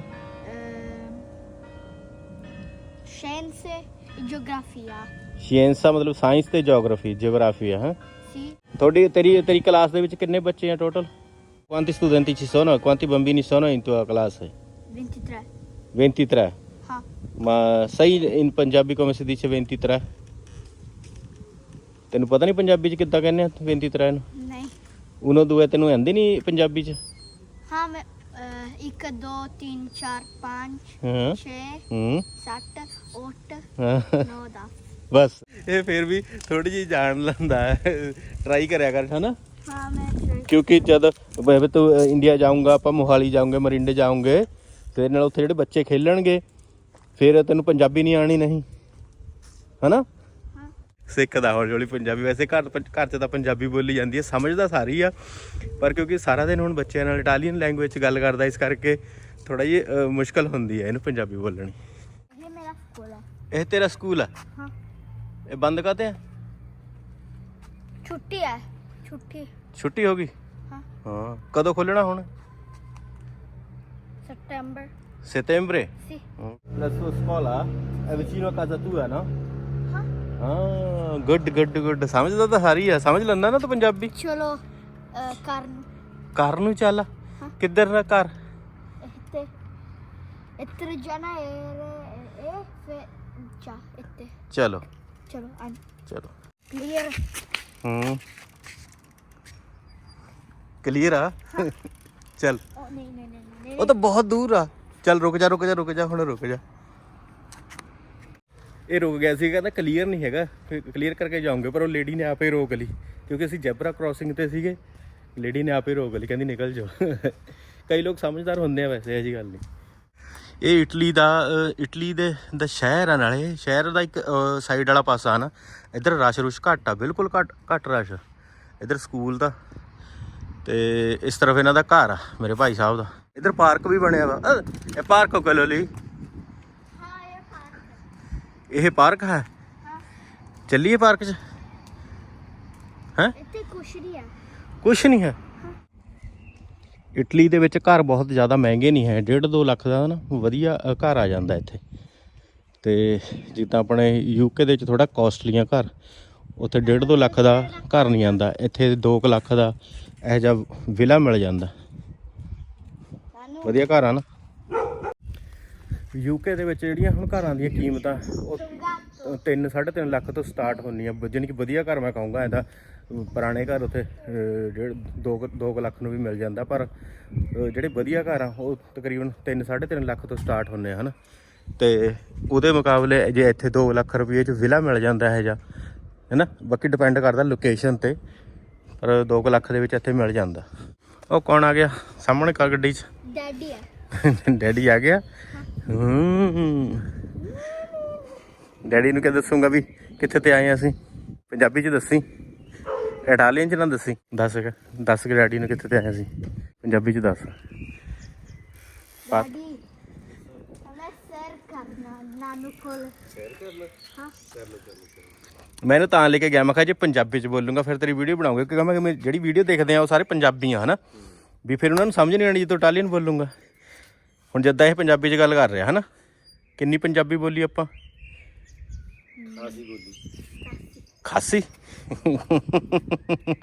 scienze e geografia. ਮਤਲਬ ਸਾਇੰਸ ਤੇ ਜੀਓਗ੍ਰਾਫੀ ਜੀਓਗ੍ਰਾਫੀ ਹੈ ਹਾਂ Sì, ਤੁਹਾਡੀ ਤੇਰੀ ਤੇਰੀ ਕਲਾਸ ਦੇ ਵਿੱਚ ਕਿੰਨੇ ਬੱਚੇ ਆ total quantity student ci sono quanti bambini sono in tua classe 23. 23 Ah, ma sai in punjabi come si dice 23 ਤੈਨੂੰ ਪਤਾ ਨਹੀਂ ਪੰਜਾਬੀ ਚ ਕਿੱਦਾਂ ਕਹਿੰਦੇ ਆ 23 ਨੂੰ nei. ਉਨੋ ਦੂਏ ਤੈਨੂੰ ਆਂਦੀ ਨਹੀਂ ਪੰਜਾਬੀ ਚ ਹਾਂ ਮੈਂ 1 2 3 4 5 ਹਾਂ। 6 ਹੂੰ। 7 8 ਬਸ। ਇਹ ਫਿਰ ਵੀ ਥੋੜੀ ਜੀ ਜਾਣ ਲੰਦਾ ਟਰਾਈ ਕਰਿਆ ਕਰ ਹਨਾ? ਕਿਉਂਕਿ ਜਦ ਵੇ ਤੂੰ ਇੰਡੀਆ ਜਾਊਂਗਾ ਆਪਾਂ ਮੋਹਾਲੀ ਜਾਊਂਗੇ ਮਰਿੰਡੇ ਜਾਊਂਗੇ ਤੇਰੇ ਨਾਲ ਉੱਥੇ ਜਿਹੜੇ ਬੱਚੇ ਖੇਲਣਗੇ ਫਿਰ ਤੈਨੂੰ ਪੰਜਾਬੀ ਨਹੀਂ ਆਣੀ ਨਹੀਂ ਹਨਾ? ਸਿੱਖਦਾ ਹੌਲੀ ਹੌਲੀ ਪੰਜਾਬੀ। ਵੈਸੇ ਘਰ ਘਰ 'ਚ ਤਾਂ ਪੰਜਾਬੀ ਬੋਲੀ ਜਾਂਦੀ ਹੈ ਸਮਝਦਾ ਸਾਰੀ ਆ ਪਰ ਕਿਉਂਕਿ ਸਾਰਾ ਦਿਨ ਹੁਣ ਬੱਚਿਆਂ ਨਾਲ ਇਟਾਲੀਅਨ ਲੈਂਗੁਏਜ ਗੱਲ ਕਰਦਾ ਇਸ ਕਰਕੇ ਥੋੜਾ ਜਿਹਾ ਮੁਸ਼ਕਲ ਹੁੰਦੀ ਹੈ ਇਹਨੂੰ ਪੰਜਾਬੀ ਬੋਲਣੀ। ਇਹ ਮੇਰਾ ਸਕੂਲ ਹੈ। ਇਹ ਤੇਰਾ ਸਕੂਲ ਹੈ ਹਾਂ। ਇਹ ਬੰਦ ਕਾਤੇ ਹੈ ਛੁੱਟੀ ਹੈ ਛੁੱਟੀ। ਛੁੱਟੀ ਹੋ ਗਈ? ਹਾਂ। ਹਾਂ। ਕਦੋਂ ਖੋਲਣਾ ਹੁਣ? ਸਤੰਬਰ। settembre? Sì. La sua scuola è vicino a casa tua, no? ਹਾਂ ਗੁੱਡ ਗੁੱਡ ਗੁੱਡ ਸਮਝਦਾ ਤਾਂ ਸਾਰੀ ਆ ਸਮਝ ਲੈਂਦਾ ਨਾ ਤੂੰ ਪੰਜਾਬੀ? ਚਲੋ ਅਹ, ਕਰਨ। ਨੂੰ ਚੱਲ। ਕਿੱਧਰ ਨਾ ਘਰ? ਇੱਥੇ। ਇੱਥੇ ਜਾਣਾ ਇਹ ਇਹ ਫੇ ਇੱਥੇ। ਚਲੋ। ਚਲੋ ਆਂ ਚਲੋ। ਕਲੀਅਰ ਹੂੰ। ਕਲੀਅਰ ਆ? ਚੱਲ। ਉਹ ਨਹੀਂ ਨਹੀਂ ਨਹੀਂ। ਉਹ ਤਾਂ ਬਹੁਤ ਦੂਰ ਆ। ਚੱਲ ਰੁਕ ਜਾ ਰੁਕ ਜਾ ਰੁਕ ਜਾ ਹੁਣ ਰੁਕ ਜਾ। ਇਹ ਰੁਕ ਗਿਆ ਸੀ ਕਹਿੰਦਾ ਕਲੀਅਰ ਨਹੀਂ ਹੈਗਾ। ਕਲੀਅਰ ਕਰਕੇ ਜਾਉਂਗੇ ਪਰ ਉਹ ਲੇਡੀ ਨੇ ਆਪੇ ਰੋਕ ਲਈ। ਕਿਉਂਕਿ ਅਸੀਂ ਜੈਬਰਾ ਕ੍ਰਾਸਿੰਗ ਤੇ ਸੀਗੇ ਲੇਡੀ ਨੇ ਆਪੇ ਰੋਕ ਲਈ, ਕਹਿੰਦੀ ਨਿਕਲ ਜਾਓ। ਕਈ ਲੋਕ ਸਮਝਦਾਰ ਹੁੰਦੇ ਆ ਵੈਸੇ, ਇਹ ਜੀ ਗੱਲ ਨਹੀਂ। ਇਹ ਇਟਲੀ ਦਾ ਇਟਲੀ ਦੇ, ਦਾ ਸ਼ਹਿਰ ਆ ਨਾਲੇ। ਸ਼ਹਿਰ ਦਾ ਇੱਕ ਸਾਈਡ ਵਾਲਾ ਪਾਸਾ ਆ ਨਾ, ਇੱਧਰ ਰਸ਼ ਰੁਸ਼ ਘੱਟ ਆ, ਬਿਲਕੁਲ ਘੱਟ ਘੱਟ ਰਸ਼ ਇੱਧਰ ਸਕੂਲ ਦਾ, ਤੇ ਇਸ ਤਰਫ ਇਹਨਾਂ ਦਾ ਘਰ ਆ, ਮੇਰੇ ਭਾਈ ਸਾਹਿਬ ਦਾ। ਇੱਧਰ ਪਾਰਕ ਵੀ ਬਣਿਆ ਵਾ। ਇਹ ਪਾਰਕ ਕੋਲੋਂ ਲਈ। ਇਹ ਪਾਰਕ ਹੈ? ਚੱਲੀਏ ਪਾਰਕ 'ਚ? ਹੈ? ਇੱਥੇ ਕੁਛ ਨਹੀਂ ਆ ਕੁਛ ਨਹੀਂ ਹੈ? ਇਟਲੀ ਦੇ ਵਿੱਚ ਘਰ ਬਹੁਤ ਜ਼ਿਆਦਾ ਮਹਿੰਗੇ ਨਹੀਂ ਹੈ। 1.5 2 ਲੱਖ ਦਾ ਨਾ ਵਧੀਆ ਘਰ ਆ ਜਾਂਦਾ ਇੱਥੇ। ਤੇ ਜਿੱਦਾਂ ਆਪਣੇ ਯੂਕੇ ਦੇ ਵਿੱਚ ਥੋੜਾ ਕਾਸਟਲੀਆਂ ਘਰ ਉੱਥੇ 1.5 2 ਲੱਖ ਦਾ ਘਰ ਨਹੀਂ ਆਂਦਾ ਇੱਥੇ 2 ਲੱਖ ਦਾ ਇਹ ਜਿਹਾ ਵਿਲਾ ਮਿਲ ਜਾਂਦਾ। ਵਧੀਆ ਘਰ ਆ ਨਾ? ਯੂਕੇ ਦੇ ਵਿੱਚ ਜਿਹੜੀਆਂ ਹੁਣ ਘਰਾਂ ਦੀਆਂ ਕੀਮਤਾਂ ਉਹ 3 3.5 ਲੱਖ ਤੋਂ ਸਟਾਰਟ ਹੁੰਦੀਆਂ। ਜਾਨੀ ਕਿ ਵਧੀਆ ਘਰ ਮੈਂ ਕਹੂੰਗਾ ਇਹਦਾ। ਪੁਰਾਣੇ ਘਰ ਉੱਥੇ ਉਥੇ 2 2 ਲੱਖ ਨੂੰ ਵੀ ਮਿਲ ਜਾਂਦਾ ਪਰ ਜਿਹੜੇ ਵਧੀਆ ਘਰ ਆ ਉਹ ਤਕਰੀਬਨ 3 3.5 ਲੱਖ ਤੋਂ ਸਟਾਰਟ ਹੁੰਦੇ ਹਨ? ਤੇ ਉਹਦੇ ਮੁਕਾਬਲੇ ਜੇ ਇੱਥੇ 2 ਲੱਖ ਰੁਪਏ ਚ ਵਿਲਾ ਮਿਲ ਜਾਂਦਾ ਹੈ ਜਾਂ ਹੈਨਾ? ਬਾਕੀ ਡਿਪੈਂਡ ਕਰਦਾ ਲੋਕੇਸ਼ਨ ਤੇ ਪਰ 2 ਲੱਖ ਦੇ ਵਿੱਚ ਇੱਥੇ ਮਿਲ ਜਾਂਦਾ। ਉਹ ਕੌਣ ਆ ਗਿਆ? ਸਾਹਮਣੇ ਕਾ ਗੱਡੀ 'ਚ? ਡੈਡੀ ਆ। ਡੈਡੀ ਆ ਗਿਆ? ਡੈਡੀ ਨੂੰ ਕਿਹ ਦੱਸੂਗਾ ਵੀ ਕਿੱਥੇ ਤੇ ਆਏ ਅਸੀਂ? ਪੰਜਾਬੀ ਚ ਦੱਸੀ। ਇਟਾਲੀਅਨ ਚ ਨਾ ਦੱਸੀ। ਦੱਸ ਕੇ ਦੱਸ ਕੇ ਡੈਡੀ ਨੂੰ ਕਿੱਥੇ ਤੇ ਆਏ ਅਸੀਂ? ਪੰਜਾਬੀ ਚ ਦੱਸ। ਮੈਂ ਨਾ ਤਾਂ ਲੈ ਕੇ ਗਿਆ ਮੈਂ ਕਿਹਾ ਜੇ ਪੰਜਾਬੀ ਚ ਬੋਲੂੰਗਾ ਫਿਰ ਤੇਰੀ ਵੀਡੀਓ ਬਣਾਉਂਗਾ ਕਿਉਂਕਿ ਮੈਂ ਜਿਹੜੀ ਵੀਡੀਓ ਦੇਖਦੇ ਆ ਉਹ ਸਾਰੇ ਪੰਜਾਬੀ ਆ ਹਨਾ? ਵੀ ਫਿਰ ਉਹਨਾਂ ਨੂੰ ਸਮਝ ਨਹੀਂ ਆਣੀ ਤੂੰ ਇਟਾਲੀਅਨ ਬੋਲੂੰਗਾ। ਹੁਣ ਜਿੱਦਾਂ ਇਹ ਪੰਜਾਬੀ 'ਚ ਗੱਲ ਕਰ ਰਿਹਾ ਹਨਾ? ਕਿੰਨੀ ਪੰਜਾਬੀ ਬੋਲੀ ਆਪਾਂ? ਖਾਸੀ ਬੋਲੀ। ਖਾਸੀ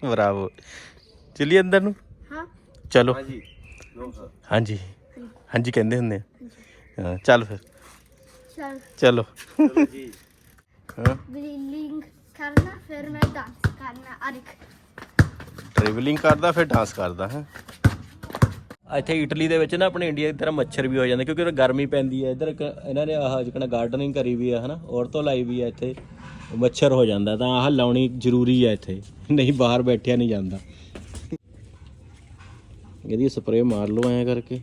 ਬਰਾਵੋ ਚਲੀ ਅੰਦਰ ਨੂੰ? ਹਾਂ। ਚਲੋ। ਹਾਂਜੀ। ਹਾਂਜੀ। ਕਹਿੰਦੇ ਹੁੰਦੇ ਆ। ਚੱਲ ਫਿਰ। ਚਲੋ। ਜੀ। ਹਾਂ। ਗ੍ਰਿਲਿੰਗ ਕਰਨਾ ਫਿਰ ਮੈਂ ਡਾਂਸ ਕਰਨਾ। ਅਰਿਕ। ਟ੍ਰੈਵਲਿੰਗ ਕਰਦਾ ਫਿਰ ਡਾਂਸ ਕਰਦਾ ਹੈ? ਇੱਥੇ ਇਟਲੀ ਦੇ ਵਿੱਚ ਨਾ ਆਪਣੇ ਇੰਡੀਆ ਦੀ ਤਰ੍ਹਾਂ ਮੱਛਰ ਵੀ ਹੋ ਜਾਂਦੇ, ਕਿਉਂਕਿ ਉਹ ਗਰਮੀ ਪੈਂਦੀ ਹੈ। ਇੱਧਰ ਇੱਕ ਇਹਨਾਂ ਨੇ ਆਹ ਜਿਹੜਾ ਗਾਰਡਨਿੰਗ ਕਰੀ ਵੀ ਹੈ ਹਨਾ? ਔਰਤੋਂ ਲਾਈ ਵੀ ਹੈ ਇੱਥੇ। ਮੱਛਰ ਹੋ ਜਾਂਦਾ, ਤਾਂ ਆਹ ਲਾਉਣੀ ਜ਼ਰੂਰੀ ਹੈ ਇੱਥੇ। ਨਹੀਂ, ਬਾਹਰ ਬੈਠਿਆ ਨਹੀਂ ਜਾਂਦਾ। ਇਹਦੀ ਸਪਰੇਅ ਮਾਰ ਲਓ ਐਂ ਕਰਕੇ।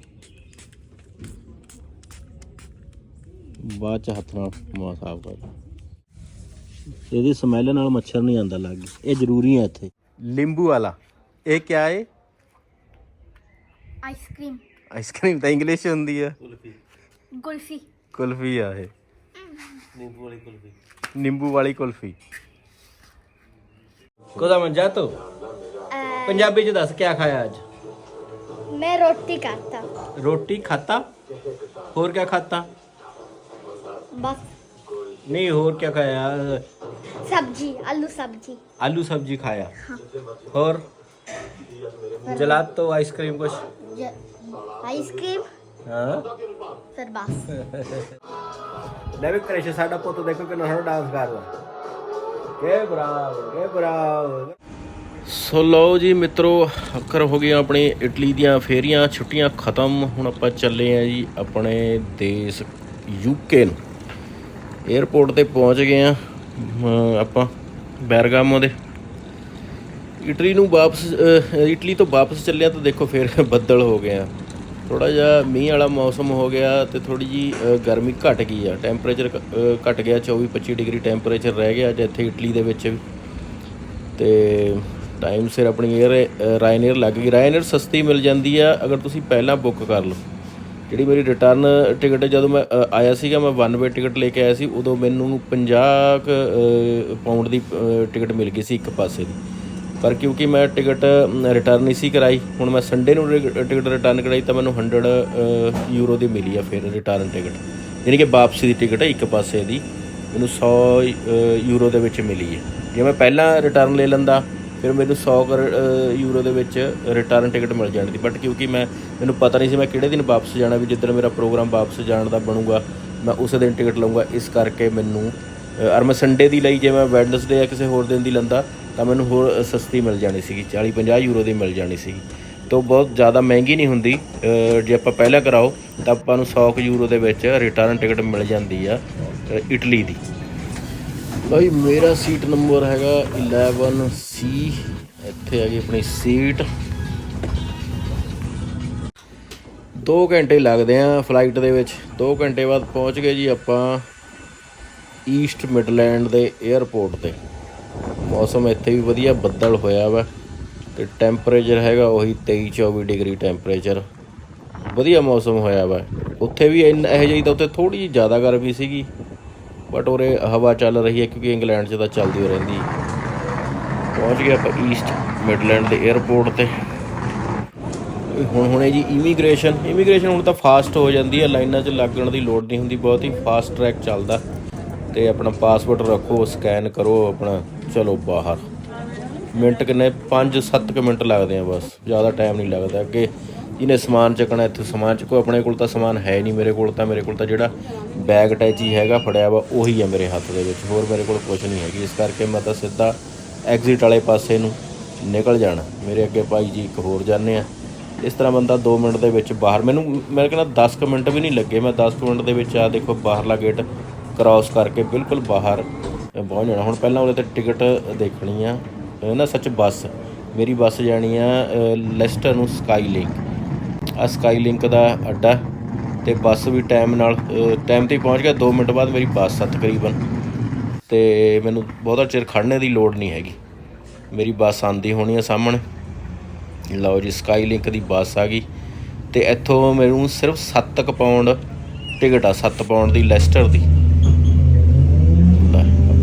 ਬਾਅਦ ਚ ਹੱਥ ਨਾਲ ਮੂੰਹ ਸਾਫ਼ ਕਰ ਇਹਦੀ ਸਮੈਲ ਨਾਲ ਮੱਛਰ ਨਹੀਂ ਆਉਂਦਾ ਲੱਗ। ਇਹ ਜ਼ਰੂਰੀ ਹੈ ਇੱਥੇ। ਲਿੰਬੂ ਵਾਲਾ। ਇਹ ਕਿਆ ਹੈ ਆਈਸਕ੍ਰੀਮ ਆਈਸਕ੍ਰੀਮ ਤਾਂ ਇੰਗਲਿਸ਼ ਹੁੰਦੀ ਆ। ਕੁਲਫੀ। ਕੁਲਫੀ। ਆ ਇਹ। ਨਿੰਬੂ ਵਾਲੀ ਕੁਲਫੀ। ਨਿੰਬੂ ਵਾਲੀ ਕੁਲਫੀ। ਕੋਦਾ ਮੰਜਾ ਤੂੰ? ਪੰਜਾਬੀ ਚ ਦੱਸ ਕਿਆ ਖਾਇਆ ਅੱਜ? ਮੈਂ ਰੋਟੀ ਖਾਤਾ ਰੋਟੀ ਖਾਤਾ ਹੋਰ ਕਿਆ ਖਾਤਾ ਬਸ। ਨਹੀਂ ਹੋਰ ਕਿਆ ਖਾਇਆ? ਸਬਜੀ ਆਲੂ ਸਬਜੀ। ਆਲੂ ਸਬਜੀ ਖਾਇਆ? ਹੋਰ? जलाद तो आइसक्रीम कुछ। ਆਈਸਕ੍ਰੀਮ ਹਾਂ ਫਿਰ ਬਸ ਲੈ ਵੀ ਕ੍ਰਿਸ਼ ਸਾਡਾ ਪੁੱਤ ਦੇਖੋ ਕਿੰਨਾ ਸੋਹਣਾ ਡਾਂਸ ਕਰਦਾ ਕੇ ਬਰਾਵੋ ਕੇ ਬਰਾਵੋ ਸੋ ਲਓ ਜੀ ਮਿੱਤਰੋ ਅੱਕਰ ਹੋ ਗਈਆਂ ਆਪਣੀ ਇਟਲੀ ਦੀਆਂ ਫੇਰੀਆਂ ਛੁੱਟੀਆਂ ਖਤਮ ਹੁਣ ਆਪਾਂ ਚੱਲੇ ਆ ਜੀ ਆਪਣੇ ਦੇਸ਼ ਯੂਕੇ ਨੂੰ 에어ਪੋਰਟ ਤੇ ਪਹੁੰਚ ਗਏ ਆ ਆਪਾਂ ਬੈਰਗਾਮੋ ਦੇ ਇਟਲੀ ਨੂੰ ਵਾਪਸ ਇਟਲੀ ਤੋਂ ਵਾਪਸ ਚੱਲਿਆ ਤਾਂ ਦੇਖੋ ਫਿਰ ਬੱਦਲ ਹੋ ਗਏ ਆ ਥੋੜਾ ਜਿਹਾ ਮੀਂਹ ਵਾਲਾ ਮੌਸਮ ਹੋ ਗਿਆ ਤੇ ਥੋੜੀ ਜੀ ਗਰਮੀ ਘਟ ਗਈ ਆ। ਟੈਂਪਰੇਚਰ ਘਟ ਗਿਆ 24 25 ਡਿਗਰੀ ਟੈਂਪਰੇਚਰ ਰਹਿ ਗਿਆ ਅੱਜ ਇੱਥੇ ਇਟਲੀ ਦੇ ਵਿੱਚ ਵੀ। ਤੇ ਟਾਈਮ ਸਿਰ ਆਪਣੀ 에ਅਰ ਰਾਇਨੇਅਰ ਲੱਗ ਗਈ। ਰਾਇਨੇਅਰ ਸਸਤੀ ਮਿਲ ਜਾਂਦੀ ਆ ਅਗਰ ਤੁਸੀਂ ਪਹਿਲਾਂ ਬੁੱਕ ਕਰ ਲਓ। ਜਿਹੜੀ ਮੇਰੀ ਰਿਟਰਨ ਟਿਕਟ ਜਦੋਂ ਮੈਂ ਆਇਆ ਸੀਗਾ ਮੈਂ ਵਨ ਵੇ ਟਿਕਟ ਲੈ ਕੇ ਆਇਆ ਸੀ ਉਦੋਂ ਮੈਨੂੰ 50 ਕੁ, ਪਾਉਂਡ ਦੀ ਟਿਕਟ ਮਿਲ ਗਈ ਸੀ ਇੱਕ ਪਾਸੇ ਦੀ। ਪਰ ਕਿਉਂਕਿ ਮੈਂ ਟਿਕਟ ਰਿਟਰਨ ਨਹੀਂ ਸੀ ਕਰਾਈ ਹੁਣ ਮੈਂ ਸੰਡੇ ਨੂੰ ਰਿ- ਟਿਕਟ ਰਿਟਰਨ ਕਰਾਈ ਤਾਂ ਮੈਨੂੰ 100 ਯੂਰੋ ਦੀ ਮਿਲੀ ਆ ਫਿਰ ਰਿਟਰਨ ਟਿਕਟ ਯਾਨੀ ਕਿ ਵਾਪਸੀ ਦੀ ਟਿਕਟ ਹੈ ਇੱਕ ਪਾਸੇ ਦੀ ਮੈਨੂੰ 100 ਯੂਰੋ ਦੇ ਵਿੱਚ ਮਿਲੀ ਹੈ ਜੇ ਮੈਂ ਪਹਿਲਾਂ ਰਿਟਰਨ ਲੈ ਲੈਂਦਾ ਫਿਰ ਮੈਨੂੰ 100 ਕਰ- ਯੂਰੋ ਦੇ ਵਿੱਚ ਰਿਟਰਨ ਟਿਕਟ ਮਿਲ ਜਾਣੀ ਸੀ ਬਟ ਕਿਉਂਕਿ ਮੈਂ ਮੈਨੂੰ ਪਤਾ ਨਹੀਂ ਸੀ ਮੈਂ ਕਿਹੜੇ ਦਿਨ ਵਾਪਸ ਜਾਣਾ ਵੀ ਜਿੱਦਣ ਮੇਰਾ ਪ੍ਰੋਗਰਾਮ ਵਾਪਸ ਜਾਣ ਦਾ ਬਣੂਗਾ ਮੈਂ ਉਸੇ ਦਿਨ ਟਿਕਟ ਲਵਾਂਗਾ ਇਸ ਕਰਕੇ ਮੈਨੂੰ ਅ, ਔਰ ਮੈਂ ਸੰਡੇ ਦੀ ਲਈ ਜੇ ਮੈਂ ਵੈਡਨਸਡੇ ਜਾਂ ਕਿਸੇ ਹੋਰ ਦਿਨ ਦੀ ਲੰਦਾ ਤਾਂ ਮੈਨੂੰ ਹੋਰ ਸਸਤੀ ਮਿਲ ਜਾਣੀ ਸੀਗੀ 40 50 ਯੂਰੋ ਦੀ ਮਿਲ ਜਾਣੀ ਸੀਗੀ। ਤੋਂ ਬਹੁਤ ਜ਼ਿਆਦਾ ਮਹਿੰਗੀ ਨਹੀਂ ਹੁੰਦੀ ਜੇ ਆਪਾਂ ਪਹਿਲਾਂ ਕਰਾਓ, ਤਾਂ ਆਪਾਂ ਨੂੰ 100 ਕੁ ਯੂਰੋ ਦੇ ਵਿੱਚ ਰਿਟਰਨ ਟਿਕਟ ਮਿਲ ਜਾਂਦੀ ਆ ਇਟਲੀ ਦੀ। ਭਾਈ ਮੇਰਾ ਸੀਟ ਨੰਬਰ ਹੈਗਾ 11C ਇੱਥੇ ਹੈਗੀ ਆਪਣੀ ਸੀਟ 2 ਘੰਟੇ ਲੱਗਦੇ ਆ ਫਲਾਈਟ ਦੇ ਵਿੱਚ 2 ਘੰਟੇ ਬਾਅਦ ਪਹੁੰਚ ਗਏ ਜੀ ਆਪਾਂ ਈਸਟ ਮਿਡਲੈਂਡ ਦੇ 에ਅਰਪੋਰਟ ਤੇ। ਮੌਸਮ ਇੱਥੇ ਵੀ ਵਧੀਆ ਬੱਦਲ ਹੋਇਆ ਵਾ ਤੇ ਟੈਂਪਰੇਚਰ ਹੈਗਾ ਉਹੀ 23 24 ਡਿਗਰੀ ਟੈਂਪਰੇਚਰ। ਵਧੀਆ ਮੌਸਮ ਹੋਇਆ ਵਾ। ਉੱਥੇ ਵੀ ਇੰਨ- ਇਹੋ ਜਿਹੀ ਤਾਂ ਉੱਥੇ ਥੋੜੀ ਜਿਹੀ ਜ਼ਿਆਦਾ ਗਰਮੀ ਸੀਗੀ ਬਟ ਉਰੇ ਹਵਾ ਚੱਲ ਰਹੀ ਹੈ ਕਿਉਂਕਿ ਇੰਗਲੈਂਡ 'ਚ ਤਾਂ ਚੱਲਦੀ ਹੋ ਰਹਿੰਦੀ। ਪਹੁੰਚ ਗਿਆ ਆਪਾਂ ਈਸਟ ਮਿਡਲੈਂਡ ਦੇ 에ਅਰਪੋਰਟ ਤੇ ਹੁਣ ਹੁਣੇ ਜੀ ਇਮੀਗ੍ਰੇਸ਼ਨ ਇਮੀਗ੍ਰੇਸ਼ਨ ਹੁਣ ਤਾਂ ਫਾਸਟ ਹੋ ਜਾਂਦੀ ਹੈ, ਲਾਈਨਾਂ 'ਚ ਲੱਗਣ ਦੀ ਲੋੜ ਨਹੀਂ ਹੁੰਦੀ, ਬਹੁਤ ਹੀ ਫਾਸਟ ਟਰੈਕ ਚੱਲਦਾ। ਤੇ ਆਪਣਾ ਪਾਸਵਰਡ ਰੱਖੋ, ਸਕੈਨ ਕਰੋ, ਆਪਣਾ, ਚਲੋ ਬਾਹਰ। ਮਿੰਟ ਕਿੰਨੇ? 5-7 ਮਿੰਟ ਲੱਗਦੇ ਆ ਬਸ। ਜ਼ਿਆਦਾ ਟਾਈਮ ਨਹੀਂ ਲੱਗਦਾ ਅੱਗੇ। ਜਿਹਨੇ ਸਮਾਨ ਚੱਕਣਾ, ਇੱਥੇ ਸਮਾਨ ਚੱਕੋ। ਆਪਣੇ ਕੋਲ ਤਾਂ ਸਮਾਨ ਹੈ ਨਹੀਂ, ਮੇਰੇ ਕੋਲ ਤਾਂ, ਮੇਰੇ ਕੋਲ ਤਾਂ ਜਿਹੜਾ ਬੈਗ ਅਟੈਚੀ ਹੈਗਾ ਫੜਿਆ ਵਾ, ਉਹੀ ਹੈ ਮੇਰੇ ਹੱਥ ਦੇ ਵਿੱਚ। ਹੋਰ ਮੇਰੇ ਕੋਲ ਕੁਝ ਨਹੀਂ ਹੈਗੀ। ਇਸ ਕਰਕੇ ਮੈਂ ਤਾਂ ਸਿੱਧਾ ਐਗਜ਼ਿਟ ਵਾਲੇ ਪਾਸੇ ਨੂੰ ਨਿਕਲ ਜਾਣਾ। ਮੇਰੇ ਅੱਗੇ ਭਾਈ ਜੀ ਇੱਕ ਹੋਰ ਜਾਂਦੇ ਆ। ਇਸ ਤਰ੍ਹਾਂ ਬੰਦਾ 2 ਮਿੰਟ ਦੇ ਵਿੱਚ ਬਾਹਰ। ਮੈਨੂੰ ਮੇਰੇ ਕਹਿੰਦਾ 10 ਕੁ ਮਿੰਟ ਵੀ ਨਹੀਂ ਲੱਗੇ। ਮੈਂ 10 ਕੁ ਮਿੰਟ ਦੇ ਵਿੱਚ ਆ ਦੇਖੋ, ਬਾਹਰਲਾ ਗੇਟ ਕ੍ਰਾਸ ਕਰਕੇ ਬਿਲਕੁਲ ਬਾਹਰ ਪਹੁੰਚ ਜਾਣਾ। ਹੁਣ ਪਹਿਲਾਂ ਉਹਦੇ ਤੇ ਟਿਕਟ ਦੇਖਣੀ ਆ। ਨਾ ਸੱਚ ਬੱਸ, ਮੇਰੀ ਬੱਸ ਜਾਣੀ ਆ ਲੈਸਟਰ ਨੂੰ ਸਕਾਈ ਲਿੰਕ। ਆ ਸਕਾਈ ਲਿੰਕ ਦਾ ਅੱਡਾ ਤੇ ਬੱਸ ਵੀ ਟਾਈਮ ਨਾਲ ਟਾਈਮ ਤੇ ਪਹੁੰਚ ਗਿਆ। 2 ਮਿੰਟ ਬਾਅਦ ਮੇਰੀ ਬੱਸ ਆ ਤਕਰੀਬਨ। ਤੇ ਮੈਨੂੰ ਬਹੁਤਾ ਚਿਰ ਖੜਨੇ ਦੀ ਲੋੜ ਨਹੀਂ ਹੈਗੀ। ਮੇਰੀ ਬੱਸ ਆਂਦੀ ਹੋਣੀ ਆ ਸਾਹਮਣੇ। ਲਓ ਜੀ, ਸਕਾਈ ਲਿੰਕ ਦੀ ਬੱਸ ਆ ਗਈ। ਤੇ ਇੱਥੋਂ ਮੈਨੂੰ ਸਿਰਫ 7 ਕੁ ਪਾਉਂਡ ਟਿਕਟ ਆ 7 ਪਾਉਂਡ ਦੀ ਲੈਸਟਰ ਦੀ।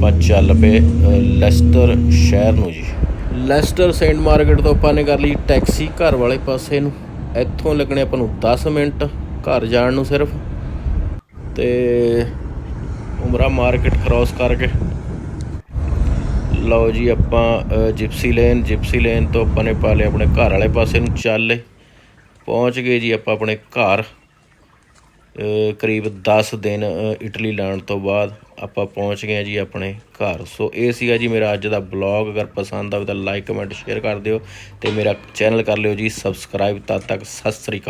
ਆਪਾਂ ਚੱਲ ਪਏ ਲੈਸਟਰ ਸ਼ਹਿਰ ਨੂੰ ਜੀ। ਲੈਸਟਰ ਸੇਂਟ ਮਾਰਕੀਟ ਤੋਂ ਆਪਾਂ ਨੇ ਕਰ ਲਈ ਟੈਕਸੀ ਘਰ ਵਾਲੇ ਪਾਸੇ ਨੂੰ। ਇੱਥੋਂ ਲੱਗਣੇ ਆਪਾਂ ਨੂੰ 10 ਮਿੰਟ ਘਰ ਜਾਣ ਨੂੰ ਸਿਰਫ। ਤੇ ਉਮਰਾ ਮਾਰਕੀਟ ਕ੍ਰਾਸ ਕਰਕੇ। ਲਓ ਜੀ ਆਪਾਂ ਜਿਪਸੀ ਲੇਨ ਜਿਪਸੀ ਲੇਨ ਤੋਂ ਆਪਾਂ ਨੇ ਪਾ ਲਿਆ ਆਪਣੇ ਘਰ ਵਾਲੇ ਪਾਸੇ ਨੂੰ ਚੱਲੇ ਪਹੁੰਚ ਗਏ ਜੀ ਆਪਾਂ ਆਪਣੇ ਘਰ। ਕਰੀਬ 10 ਦਿਨ ਇਟਲੀ ਲਾਉਣ ਤੋਂ ਬਾਅਦ। ਆਪਾਂ ਪਹੁੰਚ ਗਏ ਹਾਂ ਜੀ ਆਪਣੇ ਘਰ। ਸੋ ਇਹ ਸੀਗਾ ਜੀ ਮੇਰਾ ਅੱਜ ਦਾ ਬਲੌਗ ਅਗਰ ਪਸੰਦ ਆਵੇ ਤਾਂ ਲਾਈਕ ਕਮੈਂਟ ਸ਼ੇਅਰ ਕਰ ਦਿਓ ਤੇ ਮੇਰਾ ਚੈਨਲ ਕਰ ਲਿਓ ਜੀ। ਸਬਸਕ੍ਰਾਈਬ ਤਦ ਤੱਕ। ਸਤਿ ਸ੍ਰੀ ਅਕਾਲ।